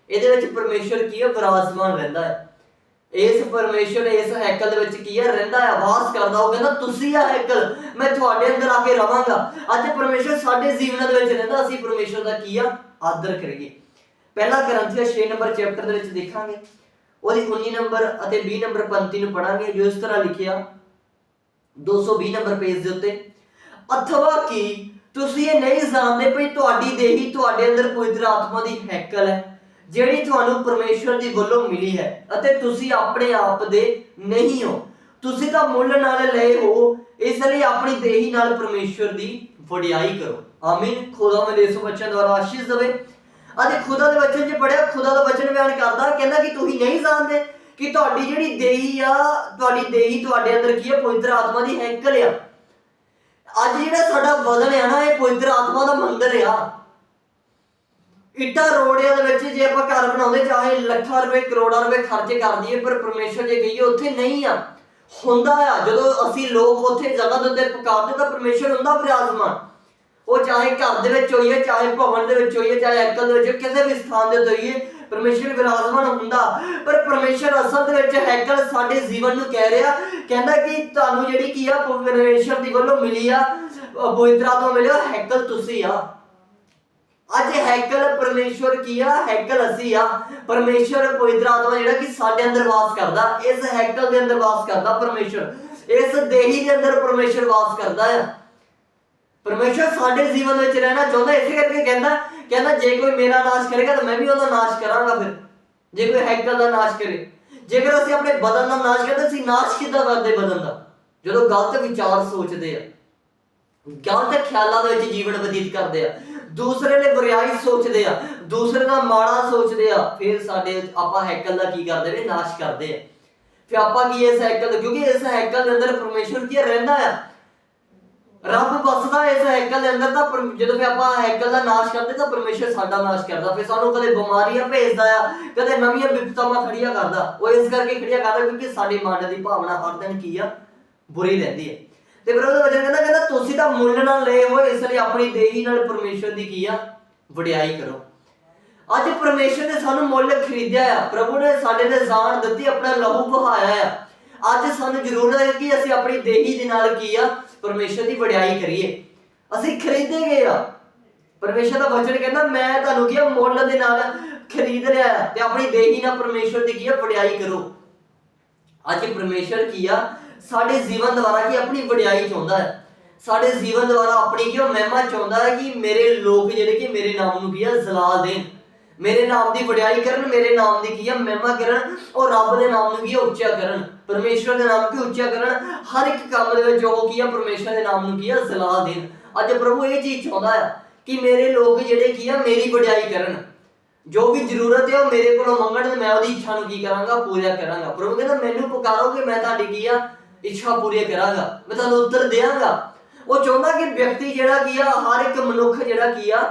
ਇਹਦੇ ਵਿੱਚ ਪਰਮੇਸ਼ਵਰ ਕੀ ਆ, ਵਿਰਾਜਮਾਨ ਰਹਿੰਦਾ ਹੈ। ਇਸ ਪਰਮੇਸ਼ਵਰ ਇਸ ਹੈਕਲ ਦੇ ਵਿੱਚ ਕੀ ਹੈ ਰਹਿੰਦਾ ਹੈ ਆਵਾਜ਼ ਕਰਦਾ। ਉਹ ਕਹਿੰਦਾ, ਤੁਸੀਂ ਆ ਹੈਕਲ, ਮੈਂ ਤੁਹਾਡੇ ਅੰਦਰ ਆ ਕੇ ਰਵਾਂਗਾ। ਅੱਜ ਪਰਮੇਸ਼ਵਰ ਸਾਡੇ ਜੀਵਨ ਦੇ ਵਿੱਚ ਰਹਿੰਦਾ, ਅਸੀਂ ਪਰਮੇਸ਼ਵਰ ਦਾ ਕੀ ਆ? ਆਦਰ ਕਰੀਏ। ਪਹਿਲਾ ਗ੍ਰੰਥੀਆ 6 ਨੰਬਰ ਚੈਪਟਰ ਦੇ ਵਿੱਚ ਦੇਖਾਂਗੇ। ਉਹਦੀ 19 ਨੰਬਰ ਅਤੇ 20 ਨੰਬਰ ਪੰਕਤੀ ਨੂੰ ਪੜਾਂਗੇ ਜੋ ਇਸ ਤਰ੍ਹਾਂ ਲਿਖਿਆ। 220 ਨੰਬਰ ਪੇਜ ਦੇ ਉੱਤੇ, ਅਥਵਾ ਕੀ ਤੁਸੀਂ ਇਹ ਨਹੀਂ ਜਾਣਦੇ ਭਈ ਤੁਹਾਡੀ ਦੇਹੀ ਤੁਹਾਡੇ ਅੰਦਰ ਪਵਿੱਤਰ ਆਤਮਾ ਦੀ ਹੈਕਲ ਹੈ? ਜਿਹੜੀ ਤੁਹਾਨੂੰ ਪਰਮੇਸ਼ਵਰ ਦੀ ਵੱਲੋਂ ਮਿਲੀ ਹੈ ਅਤੇ ਤੁਸੀਂ ਆਪਣੇ ਆਪ ਦੇ ਨਹੀਂ ਹੋ। ਤੁਸੀਂ ਤਾਂ ਮੁੱਲ ਨਾਲ ਲਏ ਹੋ, ਇਸ ਲਈ ਆਪਣੀ ਦੇਹੀ ਨਾਲ ਪਰਮੇਸ਼ਵਰ ਦੀ ਵਡਿਆਈ ਕਰੋ। ਆਮੀਨ। ਖੁਦਾ ਮੈਨੂੰ ਇਸ ਵਚਨ ਦੁਆਰਾ ਆਸ਼ੀਸ਼ ਦੇਵੇ। ਅਤੇ ਖੁਦਾ ਦੇ ਵਚਨ 'ਚ ਪੜਿਆ ਖੁਦਾ ਦਾ ਵਚਨ ਬਿਆਨ ਕਰਦਾ, ਕਹਿੰਦਾ ਕਿ ਤੁਸੀਂ ਨਹੀਂ ਜਾਣਦੇ ਕਿ ਤੁਹਾਡੀ ਜਿਹੜੀ ਦੇਹੀ ਆ, ਤੁਹਾਡੀ ਦੇਹੀ ਤੁਹਾਡੇ ਅੰਦਰ ਕੀ ਹੈ ਪਵਿੱਤਰ ਆਤਮਾ ਦੀ ਹੈਕਲ ਆ। ਅੱਜ ਜਿਹੜਾ ਸਾਡਾ ਬਦਨ ਆ ਨਾ, ਇਹ ਪਵਿੱਤਰ ਆਤਮਾ ਦਾ ਮੰਦਰ ਆ। ਇੱਟਾਂ ਰੋੜਿਆਂ ਦੇ ਵਿੱਚ ਜੇ ਆਪਾਂ ਘਰ ਬਣਾਉਂਦੇ ਚਾਹੇ ਲੱਖਾਂ ਰੁਪਏ, ਕਰੋੜਾਂ ਰੁਪਏ ਖਰਚ ਕਰ ਦਈਏ, ਪਰ ਪਰਮੇਸ਼ਰ ਜੇ ਕਹੀਏ, ਉੱਥੇ ਨਹੀਂ ਆ। ਹੁੰਦਾ ਆ, ਜਦੋਂ ਅਸੀਂ ਲੋਕ ਉੱਥੇ ਜਗ੍ਹਾ ਦੇ ਉੱਤੇ ਪੁਕਾਰਦੇ ਤਾਂ ਪਰਮੇਸ਼ਰ ਹੁੰਦਾ ਵਿਰਾਜਮਾਨ। ਉਹ ਚਾਹੇ ਘਰ ਦੇ ਵਿੱਚ ਹੋਈਏ, ਚਾਹੇ ਭਵਨ ਦੇ ਵਿੱਚ ਹੋਈਏ, ਚਾਹੇ ਐਕਲ ਦੇ ਵਿੱਚ ਕਿਸੇ ਵੀ ਸਥਾਨ ਦੇ ਉੱਤੇ ਹੋਈਏ ਪਰਮੇਸ਼ਰ ਵਿਰਾਜਮਾਨ ਹੁੰਦਾ। ਪਰ ਪਰਮੇਸ਼ਰ ਅਸਲ ਦੇ ਵਿੱਚ ਹੈਕਲ ਸਾਡੇ ਜੀਵਨ ਨੂੰ ਕਹਿ ਰਿਹਾ। ਕਹਿੰਦਾ ਕਿ ਤੁਹਾਨੂੰ ਜਿਹੜੀ ਕੀ ਆ ਪਰਮੇਸ਼ਰ ਦੀ ਵੱਲੋਂ ਮਿਲੀ ਆ ਪਵਿੱਤਰਾ ਤੋਂ ਮਿਲਿਆ, ਹੈਕਲ ਤੁਸੀਂ ਆ। ਅੱਜ ਹੈਕਲ ਪਰਮੇਸ਼ਵਰ ਕੀ ਆ? ਹੈਕਲ ਅਸੀਂ ਆ। ਪਰਮੇਸ਼ਵਰ ਪਵਿੱਤਰ ਆਤਮਾ ਜਿਹੜਾ ਕਿ ਸਾਡੇ ਅੰਦਰ ਵਾਸ ਕਰਦਾ, ਇਸ ਹੈਕਲ ਦੇ ਅੰਦਰ ਵਾਸ ਕਰਦਾ ਪਰਮੇਸ਼ਵਰ। ਇਸ ਦੇਹੀ ਦੇ ਅੰਦਰ ਪਰਮੇਸ਼ਵਰ ਵਾਸ ਕਰਦਾ ਆ। ਪਰਮੇਸ਼ਵਰ ਸਾਡੇ ਜੀਵਨ ਵਿੱਚ ਰਹਿਣਾ ਚਾਹੁੰਦਾ, ਇਸੇ ਕਰਕੇ ਕਹਿੰਦਾ ਕਹਿੰਦਾ ਜੇ ਕੋਈ ਮੇਰਾ ਨਾਸ਼ ਕਰੇਗਾ ਤਾਂ ਮੈਂ ਵੀ ਉਹਦਾ ਨਾਸ਼ ਕਰਾਂਗਾ ਫਿਰ। ਜੇ ਕੋਈ ਹੈਕਲ ਦਾ ਨਾਸ਼ ਕਰੇ। ਜੇਕਰ ਅਸੀਂ ਆਪਣੇ ਬਦਨ ਦਾ ਨਾਸ਼ ਕਰਦੇ, ਅਸੀਂ ਨਾਸ਼ ਕਿੱਦਾਂ ਕਰਦੇ ਬਦਨ ਦਾ? ਜਦੋਂ ਗਲਤ ਵਿਚਾਰ ਸੋਚਦੇ ਆ, ਗਲਤ ਖਿਆਲਾਂ ਦੇ ਵਿੱਚ ਜੀਵਨ ਬਤੀਤ ਕਰਦੇ ਆ ਦੂਸਰੇ ਲਈ ਬੁਰਾਈ ਸੋਚਦੇ ਆ, ਦੂਸਰੇ ਦਾ ਮਾੜਾ ਸੋਚਦੇ ਆ, ਫਿਰ ਸਾਡੇ ਆਪਾਂ ਹੈਕਲ ਦਾ ਕੀ ਕਰਦੇ ਨੇ? ਨਾਸ਼ ਕਰਦੇ ਆ। ਫਿਰ ਆਪਾਂ ਕੀ ਇਸ ਹੈਕਲ ਦਾ? ਕਿਉਂਕਿ ਇਸ ਹੈਕਲ ਦੇ ਅੰਦਰ ਪਰਮੇਸ਼ਵਰ ਕੀ ਰਹਿੰਦਾ ਆ। ਰੱਬ ਬਸਦਾ ਇਸ ਹੈਕਲ ਦੇ ਅੰਦਰ ਤਾਂ ਜਦੋਂ ਵੀ ਆਪਾਂ ਹੈਕਲ ਦਾ ਨਾਸ਼ ਕਰਦੇ ਤਾਂ ਪਰਮੇਸ਼ਰ ਸਾਡਾ ਨਾਸ਼ ਕਰਦਾ। ਫਿਰ ਸਾਨੂੰ ਕਦੇ ਬਿਮਾਰੀਆਂ ਭੇਜਦਾ ਆ, ਕਦੇ ਨਵੀਆਂ ਵਿਪਤਾਵਾਂ ਖੜੀਆਂ ਕਰਦਾ। ਉਹ ਇਸ ਕਰਕੇ ਖੜੀਆਂ ਕਰਦਾ ਕਿਉਂਕਿ ਸਾਡੇ ਮਨ ਦੀ ਭਾਵਨਾ ਹਰ ਦਿਨ ਕੀ ਆ? ਬੁਰੀ ਰਹਿੰਦੀ ਹੈ ਤੇ ਫਿਰ ਉਹਦੇ ਵਜਨ ਕਹਿੰਦਾ ਕਹਿੰਦਾ ਤੁਸੀਂ ਤਾਂ ਮੁੱਲ ਨਾਲ ਲਏ ਹੋਏ, ਇਸ ਲਈ ਆਪਣੀ ਦੇਹੀ ਨਾਲ ਪਰਮੇਸ਼ਰ ਦੀ ਕੀ ਆ? ਵਡਿਆਈ ਕਰੋ। ਅੱਜ ਪਰਮੇਸ਼ਰ ਨੇ ਸਾਨੂੰ ਮੁੱਲ ਖਰੀਦਿਆ ਆ। ਪ੍ਰਭੂ ਨੇ ਸਾਡੇ ਤੇ ਜਾਨ ਦਿੱਤੀ, ਆਪਣਾ ਲਹੂ ਬਹਾਇਆ ਆ। ਅੱਜ ਸਾਨੂੰ ਜ਼ਰੂਰਤ ਹੈ ਕਿ ਅਸੀਂ ਆਪਣੀ ਦੇਹੀ ਦੇ ਨਾਲ ਕੀ ਆ? ਪਰਮੇਸ਼ਰ ਦੀ ਵਡਿਆਈ ਕਰੀਏ। ਅਸੀਂ ਖਰੀਦੇ ਗਏ ਆ। ਪਰਮੇਸ਼ਰ ਦਾ ਵਚਨ ਕਹਿੰਦਾ, ਮੈਂ ਤੁਹਾਨੂੰ ਕੀ ਆ, ਮੁੱਲ ਦੇ ਨਾਲ ਖਰੀਦ ਲਿਆ ਤੇ ਆਪਣੀ ਦੇਹੀ ਨਾਲ ਪਰਮੇਸ਼ਰ ਦੀ ਕੀ ਆ? ਵਡਿਆਈ ਕਰੋ। ਅੱਜ ਪਰਮੇਸ਼ਰ ਕੀ ਆ? ਸਾਡੇ ਜੀਵਨ ਦੁਆਰਾ ਕੀ ਆਪਣੀ ਵਡਿਆਈ ਚਾਹੁੰਦਾ ਹੈ? ਸਾਡੇ ਜੀਵਨ ਦੁਆਰਾ ਆਪਣੀ ਕੀ ਮਹਿਮਾ ਚਾਹੁੰਦਾ ਹੈ ਕਿ ਮੇਰੇ ਲੋਕ ਜਿਹੜੇ ਕਿ ਮੇਰੇ ਨਾਮ ਨੂੰ ਕੀ ਆ, ਜ਼ਲਾਲ ਦੇਣ। ਮੇਰੇ ਨਾਮ ਦੀ ਵਡਿਆਈ ਕਰਨ, ਮੇਰੇ ਨਾਮ ਦੀ ਕੀ ਆ, ਮਹਿਮਾ ਕਰਨ ਔਰ ਰੱਬ ਦੇ ਨਾਮ ਨੂੰ ਕੀ ਉੱਚਾ ਕਰਨ। ਪਰਮੇਸ਼ਵਰ ਦੇ ਨਾਮ ਕੀ ਉੱਚਾ ਕਰਨ। ਹਰ ਇੱਕ ਕੰਮ ਦੇ ਵਿੱਚ ਉਹ ਕੀ ਆ, ਪਰਮੇਸ਼ਵਰ ਦੇ ਨਾਮ ਨੂੰ ਕੀ ਆ, ਜ਼ਲਾਲ ਦੇਣ। ਅੱਜ ਪ੍ਰਭੂ ਇਹ ਚੀਜ਼ ਚਾਹੁੰਦਾ ਹੈ ਕਿ ਮੇਰੇ ਲੋਕ ਜਿਹੜੇ ਕੀ ਆ, ਮੇਰੀ ਵਡਿਆਈ ਕਰਨ। ਜੋ ਵੀ ਜ਼ਰੂਰਤ ਹੈ ਉਹ ਮੇਰੇ ਕੋਲੋਂ ਮੰਗਣ ਤੇ ਮੈਂ ਉਹਦੀ ਇੱਛਾ ਨੂੰ ਕੀ ਕਰਾਂਗਾ ਪੂਰਾ ਕਰਾਂਗਾ। ਪ੍ਰਭੂ ਕਹਿੰਦਾ, ਮੈਨੂੰ ਪੁਕਾਰੋਗੇ ਮੈਂ ਤੁਹਾਡੀ ਕੀ ਆ ਇੱਛਾ ਪੂਰੀ ਕਰਾਂਗਾ, ਮੈਂ ਤੁਹਾਨੂੰ ਉੱਤਰ ਦੇਵਾਂਗਾ ਉਹ ਚਾਹੁੰਦਾ ਕਿ ਵਿਅਕਤੀ ਜਿਹੜਾ ਕੀ ਆ, ਹਰ ਇੱਕ ਮਨੁੱਖ ਜਿਹੜਾ ਕੀ ਆ,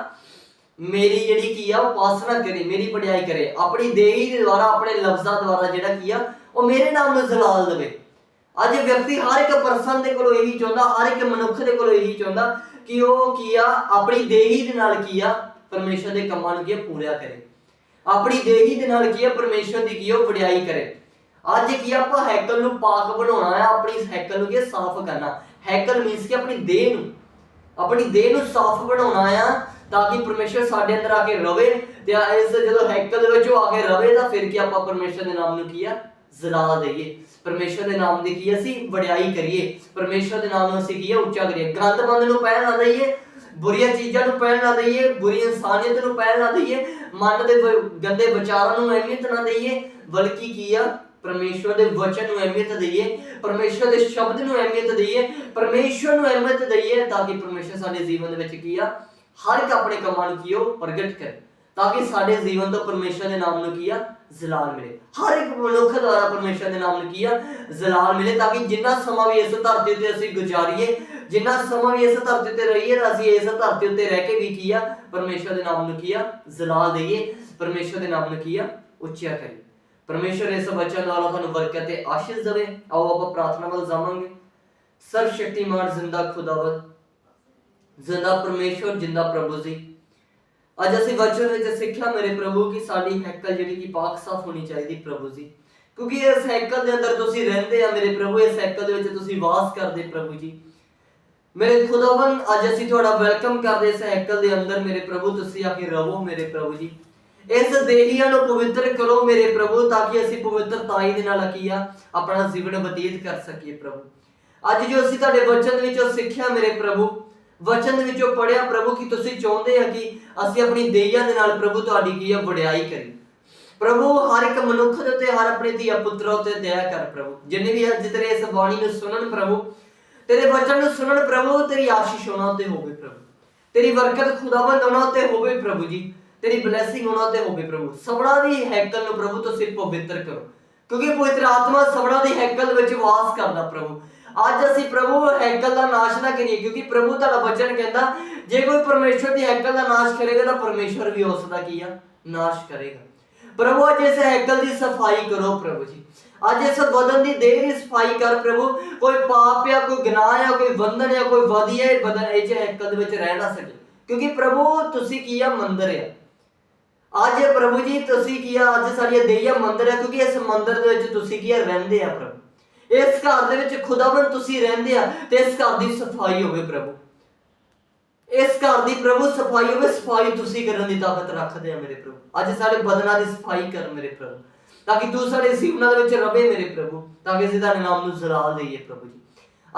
ਮੇਰੀ ਜਿਹੜੀ ਕੀ ਆ ਉਪਾਸਨਾ ਕਰੇ, ਮੇਰੀ ਵਡਿਆਈ ਕਰੇ, ਆਪਣੀ ਦੇਹੀ ਦੇ ਦੁਆਰਾ, ਆਪਣੇ ਲਫ਼ਜ਼ਾਂ ਦੁਆਰਾ ਜਿਹੜਾ ਕੀ ਆ, ਉਹ ਮੇਰੇ ਨਾਮ ਨੂੰ ਜ਼ਲਾਲ ਦੇਵੇ। ਅੱਜ ਵਿਅਕਤੀ ਹਰ ਇੱਕ ਪਰਸਨ ਦੇ ਕੋਲੋਂ ਇਹੀ ਚਾਹੁੰਦਾ, ਹਰ ਇੱਕ ਮਨੁੱਖ ਦੇ ਕੋਲੋਂ ਇਹੀ ਚਾਹੁੰਦਾ ਕਿ ਉਹ ਕੀ ਆ, ਆਪਣੀ ਦੇਹੀ ਦੇ ਨਾਲ ਕੀ ਆ, ਪਰਮੇਸ਼ਰ ਦੇ ਕੰਮਾਂ ਨੂੰ ਕੀ ਆ, ਪੂਰਾ ਕਰੇ। ਆਪਣੀ ਦੇਹੀ ਦੇ ਨਾਲ ਕੀ ਆ, ਪਰਮੇਸ਼ਰ ਦੀ ਕੀ ਆ, ਉਹ ਵਡਿਆਈ ਕਰੇ। ਅੱਜ ਕੀ ਆ, ਆਪਾਂ ਹੈਕਲ ਨੂੰ ਪਾਕ ਬਣਾਉਣਾ ਹੈ ਆਪਣੀ ਹੈਕਲ ਨੂੰ ਕੀ ਆ, ਸਾਫ਼ ਕਰਨਾ। ਹੈਕਲ ਮੀਨਸ ਕਿ ਆਪਣੀ ਦੇਹ ਨੂੰ। ਆਪਣੀ ਦੇਹ ਨੂੰ ਸਾਫ਼ ਬਣਾਉਣਾ ਆ ਤਾਂ ਕਿ ਪਰਮੇਸ਼ਰ ਸਾਡੇ ਅੰਦਰ ਆ ਕੇ ਰਵੇ ਤੇ ਇਸ ਜਦੋਂ ਹੈਕਲ ਦੇ ਵਿੱਚ ਉਹ ਆ ਕੇ ਰਵੇ ਤਾਂ ਫਿਰ ਕੀ ਆਪਾਂ ਪਰਮੇਸ਼ਰ ਦੇ ਨਾਮ ਨੂੰ ਕੀ ਆ ਜ਼ਲਾ ਦਈਏ। ਪਰਮੇਸ਼ਰ ਦੇ ਨਾਮ ਦੀ ਕੀ ਅਸੀਂ ਵਡਿਆਈ ਕਰੀਏ। ਪਰਮੇਸ਼ਰ ਦੇ ਨਾਮ ਨੂੰ ਅਸੀਂ ਕੀ ਆ ਉੱਚਾ ਕਰੀਏ। ਗੰਦਮੰਦ ਨੂੰ ਪਹਿਲ ਨਾ ਦਈਏ ਬੁਰੀਆਂ ਚੀਜ਼ਾਂ ਨੂੰ ਪਹਿਲ ਨਾ ਦਈਏ ਬੁਰੀ ਇਨਸਾਨੀਅਤ ਨੂੰ ਪਹਿਲ ਨਾ ਦਈਏ ਮਨ ਦੇ ਗੰਦੇ ਵਿਚਾਰਾਂ ਨੂੰ ਅਹਿਮੀਅਤ ਨਾ ਦਈਏ ਬਲਕਿ ਕੀ ਆ ਪਰਮੇਸ਼ਵਰ ਦੇ ਵਚਨ ਨੂੰ ਅਹਿਮੀਅਤ ਦਈਏ, ਪਰਮੇਸ਼ਵਰ ਦੇ ਸ਼ਬਦ ਨੂੰ ਅਹਿਮੀਅਤ ਦਈਏ, ਪਰਮੇਸ਼ਵਰ ਨੂੰ ਅਹਿਮੀਅਤ ਦਈਏ ਤਾਂ ਕਿ ਪਰਮੇਸ਼ਵਰ ਸਾਡੇ ਜੀਵਨ ਦੇ ਵਿੱਚ ਕੀ ਆ, ਹਰ ਇੱਕ ਆਪਣੇ ਕੰਮਾਂ ਨੂੰ ਕੀ ਉਹ ਪ੍ਰਗਟ ਕਰੇ। ਤਾਂ ਕਿ ਸਾਡੇ ਜੀਵਨ ਤੋਂ ਪਰਮੇਸ਼ਰ ਦੇ ਨਾਮ ਨੂੰ ਕੀ ਆ, ਜ਼ਲਾਲ ਮਿਲੇ। ਹਰ ਇੱਕ ਮਨੁੱਖ ਦੁਆਰਾ ਪਰਮੇਸ਼ਰ ਦੇ ਨਾਮ ਨੂੰ ਕੀ ਆ, ਜ਼ਲਾਲ ਮਿਲੇ ਤਾਂ ਕਿ ਜਿੰਨਾ ਸਮਾਂ ਵੀ ਇਸ ਧਰਤੀ ਉੱਤੇ ਅਸੀਂ ਗੁਜ਼ਾਰੀਏ, ਜਿੰਨਾ ਸਮਾਂ ਵੀ ਇਸ ਧਰਤੀ ਉੱਤੇ ਰਹੀਏ, ਤਾਂ ਅਸੀਂ ਇਸ ਧਰਤੀ ਉੱਤੇ ਰਹਿ ਕੇ ਵੀ ਕੀ ਆ ਪਰਮੇਸ਼ਰ ਦੇ ਨਾਮ ਨੂੰ ਕੀ ਆ, ਜ਼ਲਾਲ ਦਈਏ ਪਰਮੇਸ਼ਰ ਦੇ ਨਾਮ ਨੂੰ ਕੀ ਆ, ਉੱਚਿਆ ਕਰੀਏ। ਪਰਮੇਸ਼ਰ ਇਸ ਵਚਨ ਨਾਲ ਤੁਹਾਨੂੰ ਬਰਕਤ ਤੇ ਆਸ਼ੀਸ਼ ਦੇਵੇ। ਆਓ ਆਪਾਂ ਪ੍ਰਾਰਥਨਾ ਵੱਲ ਜਾਵਾਂਗੇ। ਸਰਵ ਸ਼ਕਤੀਮਾਨ ਜ਼ਿੰਦਾ ਖੁਦਾਵੰਦ, ਜ਼ਿੰਦਾ ਪਰਮੇਸ਼ਰ, ਜਿੰਦਾ ਪ੍ਰਭੂ ਜੀ। ਅੱਜ ਅਸੀਂ ਵਚਨ ਵਿੱਚ ਸਿੱਖਿਆ ਮੇਰੇ ਪ੍ਰਭੂ ਕਿ ਸਾਡੀ ਹੈਕਲ ਜਿਹੜੀ ਕਿ ਪਾਕ ਸਾਫ਼ ਹੋਣੀ ਚਾਹੀਦੀ ਪ੍ਰਭੂ ਜੀ। ਕਿਉਂਕਿ ਇਸ ਹੈਕਲ ਦੇ ਅੰਦਰ ਤੁਸੀਂ ਰਹਿੰਦੇ ਆ ਮੇਰੇ ਪ੍ਰਭੂ, ਇਸ ਹੈਕਲ ਦੇ ਵਿੱਚ ਤੁਸੀਂ ਵਾਸ ਕਰਦੇ ਪ੍ਰਭੂ ਜੀ। ਮੇਰੇ ਖੁਦਾਵੰ ਅੱਜ ਅਸੀਂ ਤੁਹਾਡਾ ਵੈਲਕਮ ਕਰਦੇ ਇਸ ਹੈਕਲ ਦੇ ਅੰਦਰ ਮੇਰੇ ਪ੍ਰਭੂ, ਤੁਸੀਂ ਆ ਕੇ ਰਹੋ ਮੇਰੇ ਪ੍ਰਭੂ ਜੀ। ਇਸ ਦੇਹੀਆਂ ਨੂੰ ਪਵਿੱਤਰ ਕਰੋ ਮੇਰੇ ਪ੍ਰਭੂ, ਤਾਂ ਕਿ ਅਸੀਂ ਪਵਿੱਤਰਤਾਈ ਦੇ ਨਾਲ ਕੀ ਆ ਆਪਣਾ ਜੀਵਨ ਬਤੀਤ ਕਰ ਸਕੀਏ ਪ੍ਰਭੂ। ਅੱਜ ਜੋ ਅਸੀਂ ਤੁਹਾਡੇ ਵਚਨ ਵਿੱਚੋਂ ਸਿੱਖਿਆ ਮੇਰੇ ਪ੍ਰਭੂ, ਵਚਨ ਦੇ ਵਿੱਚੋਂ ਪੜਿਆ ਪ੍ਰਭੂ, ਕਿ ਤੁਸੀਂ ਚਾਹੁੰਦੇ ਆ ਕਿ ਅਸੀਂ ਆਪਣੀ ਦੇਹੀਆਂ ਦੇ ਨਾਲ ਪ੍ਰਭੂ ਤੁਹਾਡੀ ਕੀ ਆ, ਵਡਿਆਈ ਕਰੀਏ। ਪ੍ਰਭੂ, ਹਰ ਇੱਕ ਮਨੁੱਖ ਦੇ ਉੱਤੇ, ਹਰ ਆਪਣੇ ਧੀਆ ਪੁੱਤਰਾਂ ਉੱਤੇ ਦਇਆ ਕਰ ਪ੍ਰਭੂ। ਜਿੰਨੇ ਵੀ ਅੱਜ ਤੇਰੇ ਇਸ ਬਾਣੀ ਨੂੰ ਸੁਣਨ ਪ੍ਰਭੂ, ਤੇਰੇ ਵਚਨ ਨੂੰ ਸੁਣਨ ਪ੍ਰਭੂ, ਤੇਰੀ ਆਸ਼ੀਸ਼ ਉਹਨਾਂ ਉੱਤੇ ਹੋਵੇ ਪ੍ਰਭੂ। ਤੇਰੀ ਬਰਕਤ ਖੁਦਾਵੰਦ ਉਹਨਾਂ ਉੱਤੇ ਹੋਵੇ ਪ੍ਰਭੂ ਜੀ। ਤੇਰੀ ਬਲੇਸਿੰਗ ਉਹਨਾਂ ਉੱਤੇ ਹੋਵੇ ਪ੍ਰਭੂ। ਸਭਨਾ ਦੀ ਹੈਕਲ ਨੂੰ ਪ੍ਰਭੂ ਤੁਸੀਂ ਪਵਿੱਤਰ ਕਰੋ। ਕਿਉਂਕਿ ਪਵਿੱਤਰ ਆਤਮਾ ਸਭਨਾ ਦੀ ਹੈਕਲ ਵਿੱਚ ਵਾਸ ਕਰਦਾ ਪ੍ਰਭੂ। ਅੱਜ ਅਸੀਂ ਪ੍ਰਭੂ ਹੈਕਲ ਦਾ ਨਾਸ਼ ਨਾ ਕਰੀਏ, ਕਿਉਂਕਿ ਪ੍ਰਭੂ ਤੁਹਾਡਾ ਵਚਨ ਕਹਿੰਦਾ, ਜੇ ਕੋਈ ਪਰਮੇਸ਼ਵਰ ਦੀ ਹੈਕਲ ਦਾ ਨਾਸ਼ ਕਰੇਗਾ ਤਾਂ ਪਰਮੇਸ਼ਵਰ ਵੀ ਉਸ ਦਾ ਕੀ ਆ? ਨਾਸ਼ ਕਰੇਗਾ। ਪ੍ਰਭੂ, ਅੱਜ ਇਸ ਹੈਕਲ ਦੀ ਸਫ਼ਾਈ ਕਰੋ ਪ੍ਰਭੂ ਜੀ। ਅੱਜ ਇਸ ਬਦਨ ਦੀ ਦੇਹ ਦੀ ਸਫ਼ਾਈ ਕਰ ਪ੍ਰਭੂ। ਕੋਈ ਪਾਪ ਜਾਂ ਕੋਈ ਗੁਨਾਹ ਜਾਂ ਕੋਈ ਬੰਧਨ ਜਾਂ ਕੋਈ ਵਧੀਆ ਇਹ ਬਦਨ ਇਹ ਹੈਕਲ ਦੇ ਵਿੱਚ ਰਹਿ ਨਾ ਸਕੇ। ਕਿਉਂਕਿ ਪ੍ਰਭੂ, ਤੁਸੀਂ ਕੀ ਆ? ਮੰਦਰ ਆ। ਅੱਜ ਪ੍ਰਭੂ ਜੀ, ਤੁਸੀਂ ਕੀ ਆ? ਅੱਜ ਸਾਡੀਆਂ ਦੇਹੀਆਂ ਮੰਦਰ ਹੈ ਕਿਉਂਕਿ ਇਸ ਮੰਦਰ ਦੇ ਵਿੱਚ ਤੁਸੀਂ ਕੀ ਆ? ਰਹਿੰਦੇ ਆ ਪ੍ਰਭੂ। ਇਸ ਘਰ ਦੇ ਵਿੱਚ ਖੁਦਾਵੰਦ ਤੁਸੀਂ ਰਹਿੰਦੇ ਆ ਤੇ ਇਸ ਘਰ ਦੀ ਸਫ਼ਾਈ ਹੋਵੇ ਪ੍ਰਭੂ। ਇਸ ਘਰ ਦੀ ਪ੍ਰਭੂ ਸਫ਼ਾਈ ਹੋਵੇ, ਸਫ਼ਾਈ ਤੁਸੀਂ ਕਰਨ ਦੀ ਤਾਕਤ ਰੱਖਦੇ ਆ ਮੇਰੇ ਪ੍ਰਭੂ। ਅੱਜ ਸਾਡੇ ਬਦਨਾਂ ਦੀ ਸਫ਼ਾਈ ਕਰ ਮੇਰੇ ਪ੍ਰਭੂ। ਤਾਂ ਕਿ ਤੂੰ ਸਾਡੇ ਜੀਵਨਾਂ ਦੇ ਵਿੱਚ ਰਵੇ ਮੇਰੇ ਪ੍ਰਭੂ, ਤਾਂ ਕਿ ਅਸੀਂ ਤੁਹਾਡੇ ਨਾਮ ਨੂੰ ਜ਼ਲਾਲ ਦੇਈਏ ਪ੍ਰਭੂ ਜੀ।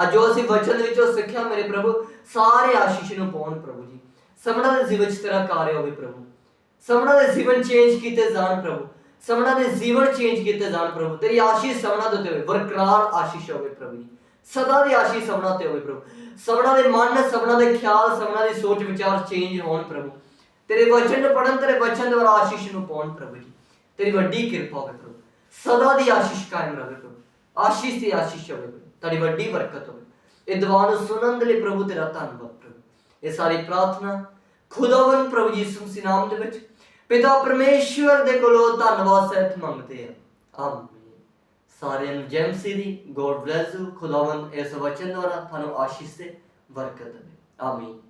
ਅੱਜ ਜੋ ਅਸੀਂ ਵਚਨ ਦੇ ਵਿੱਚੋਂ ਸਿੱਖਿਆ ਮੇਰੇ ਪ੍ਰਭੂ, ਸਾਰੇ ਆਸ਼ੀਸ਼ ਨੂੰ ਪਾਉਣ ਪ੍ਰਭੂ ਜੀ। ਸਭਨਾਂ ਦੇ ਜੀਵਨ 'ਚ ਤੇਰਾ ਕਾਰਜ ਹੋਵੇ ਪ੍ਰਭੂ। ਸਭਨਾਂ ਦੇ ਜੀਵਨ ਚੇਂਜ ਕੀਤੇ ਜਾਣ ਪ੍ਰਭੂ। ਸਭਨਾਂ ਦੇ ਜੀਵਨ ਚੇਂਜ ਕੀਤੇ ਜਾਣ ਪ੍ਰਭੂ। ਤੇਰੀ ਆਸ਼ੀਸ਼ ਸਭਨਾਂ ਦੇ ਉੱਤੇ ਹੋਵੇ। ਬਰਕਰਾਰ ਆਸ਼ੀਸ਼ ਹੋਵੇ ਪ੍ਰਭੂ ਜੀ। ਸਦਾ ਦੀ ਆਸ਼ੀਸ਼ ਸਭਨਾਂ ਤੇ ਹੋਵੇ ਪ੍ਰਭੂ। ਸਭਨਾਂ ਦੇ ਮਨ ਸਭਨਾਂ ਦੇ ਖਿਆਲ ਸਭਨਾਂ ਦੀ ਸੋਚ, ਵਿਚਾਰ ਚੇਂਜ ਹੋਣ ਪ੍ਰਭੂ। ਤੇਰੇ ਵਚਨ ਨੂੰ ਪੜਨ ਤੇਰੇ ਵਚਨ ਦੁਆਰਾ ਆਸ਼ੀਸ਼ ਨੂੰ ਪਾਉਣ ਪ੍ਰਭੂ ਜੀ। ਤੇਰੀ ਵੱਡੀ ਕਿਰਪਾ ਹੋਵੇ ਪ੍ਰਭੂ। ਸਦਾ ਦੀ ਆਸ਼ੀਸ਼ ਕਾਇਮ ਰਹੇ ਪ੍ਰਭੂ। ਆਸ਼ੀਸ਼ ਤੇ ਆਸ਼ੀਸ਼ ਹੋਵੇ ਪ੍ਰਭੂ। ਵੱਡੀ ਬਰਕਤ ਹੋਵੇ। ਇਹ ਦੁਆ ਨੂੰ ਸੁਣਨ ਦੇ ਲਈ ਪ੍ਰਭੂ ਤੇਰਾ ਧੰਨਵਾਦ ਪ੍ਰਭੂ। ਇਹ ਸਾਰੀ ਪ੍ਰਾਰਥਨਾ ਖੁਦਾਵੰ ਪ੍ਰਭੂ ਯਿਸੂ ਮਸੀਹ ਨਾਮ ਦੇ ਵਿੱਚ ਪਿਤਾ ਪਰਮੇਸ਼ਵਰ ਦੇ ਕੋਲੋਂ ਧੰਨਵਾਦ ਸਹਿਤ ਮੰਗਦੇ ਆ। ਆਮੀਨ। ਸਾਰਿਆਂ ਨੂੰ ਜੈ ਮਸੀਹ ਦੀ। ਗੋਡ ਬlesਸ ਯੂ ਇਸ ਵਚਨ ਦੁਆਰਾ ਤੁਹਾਨੂੰ ਆਸ਼ੀਸ਼ ਤੇ ਬਰਕਤ ਦੇਵੇ। ਆਮੀਨ।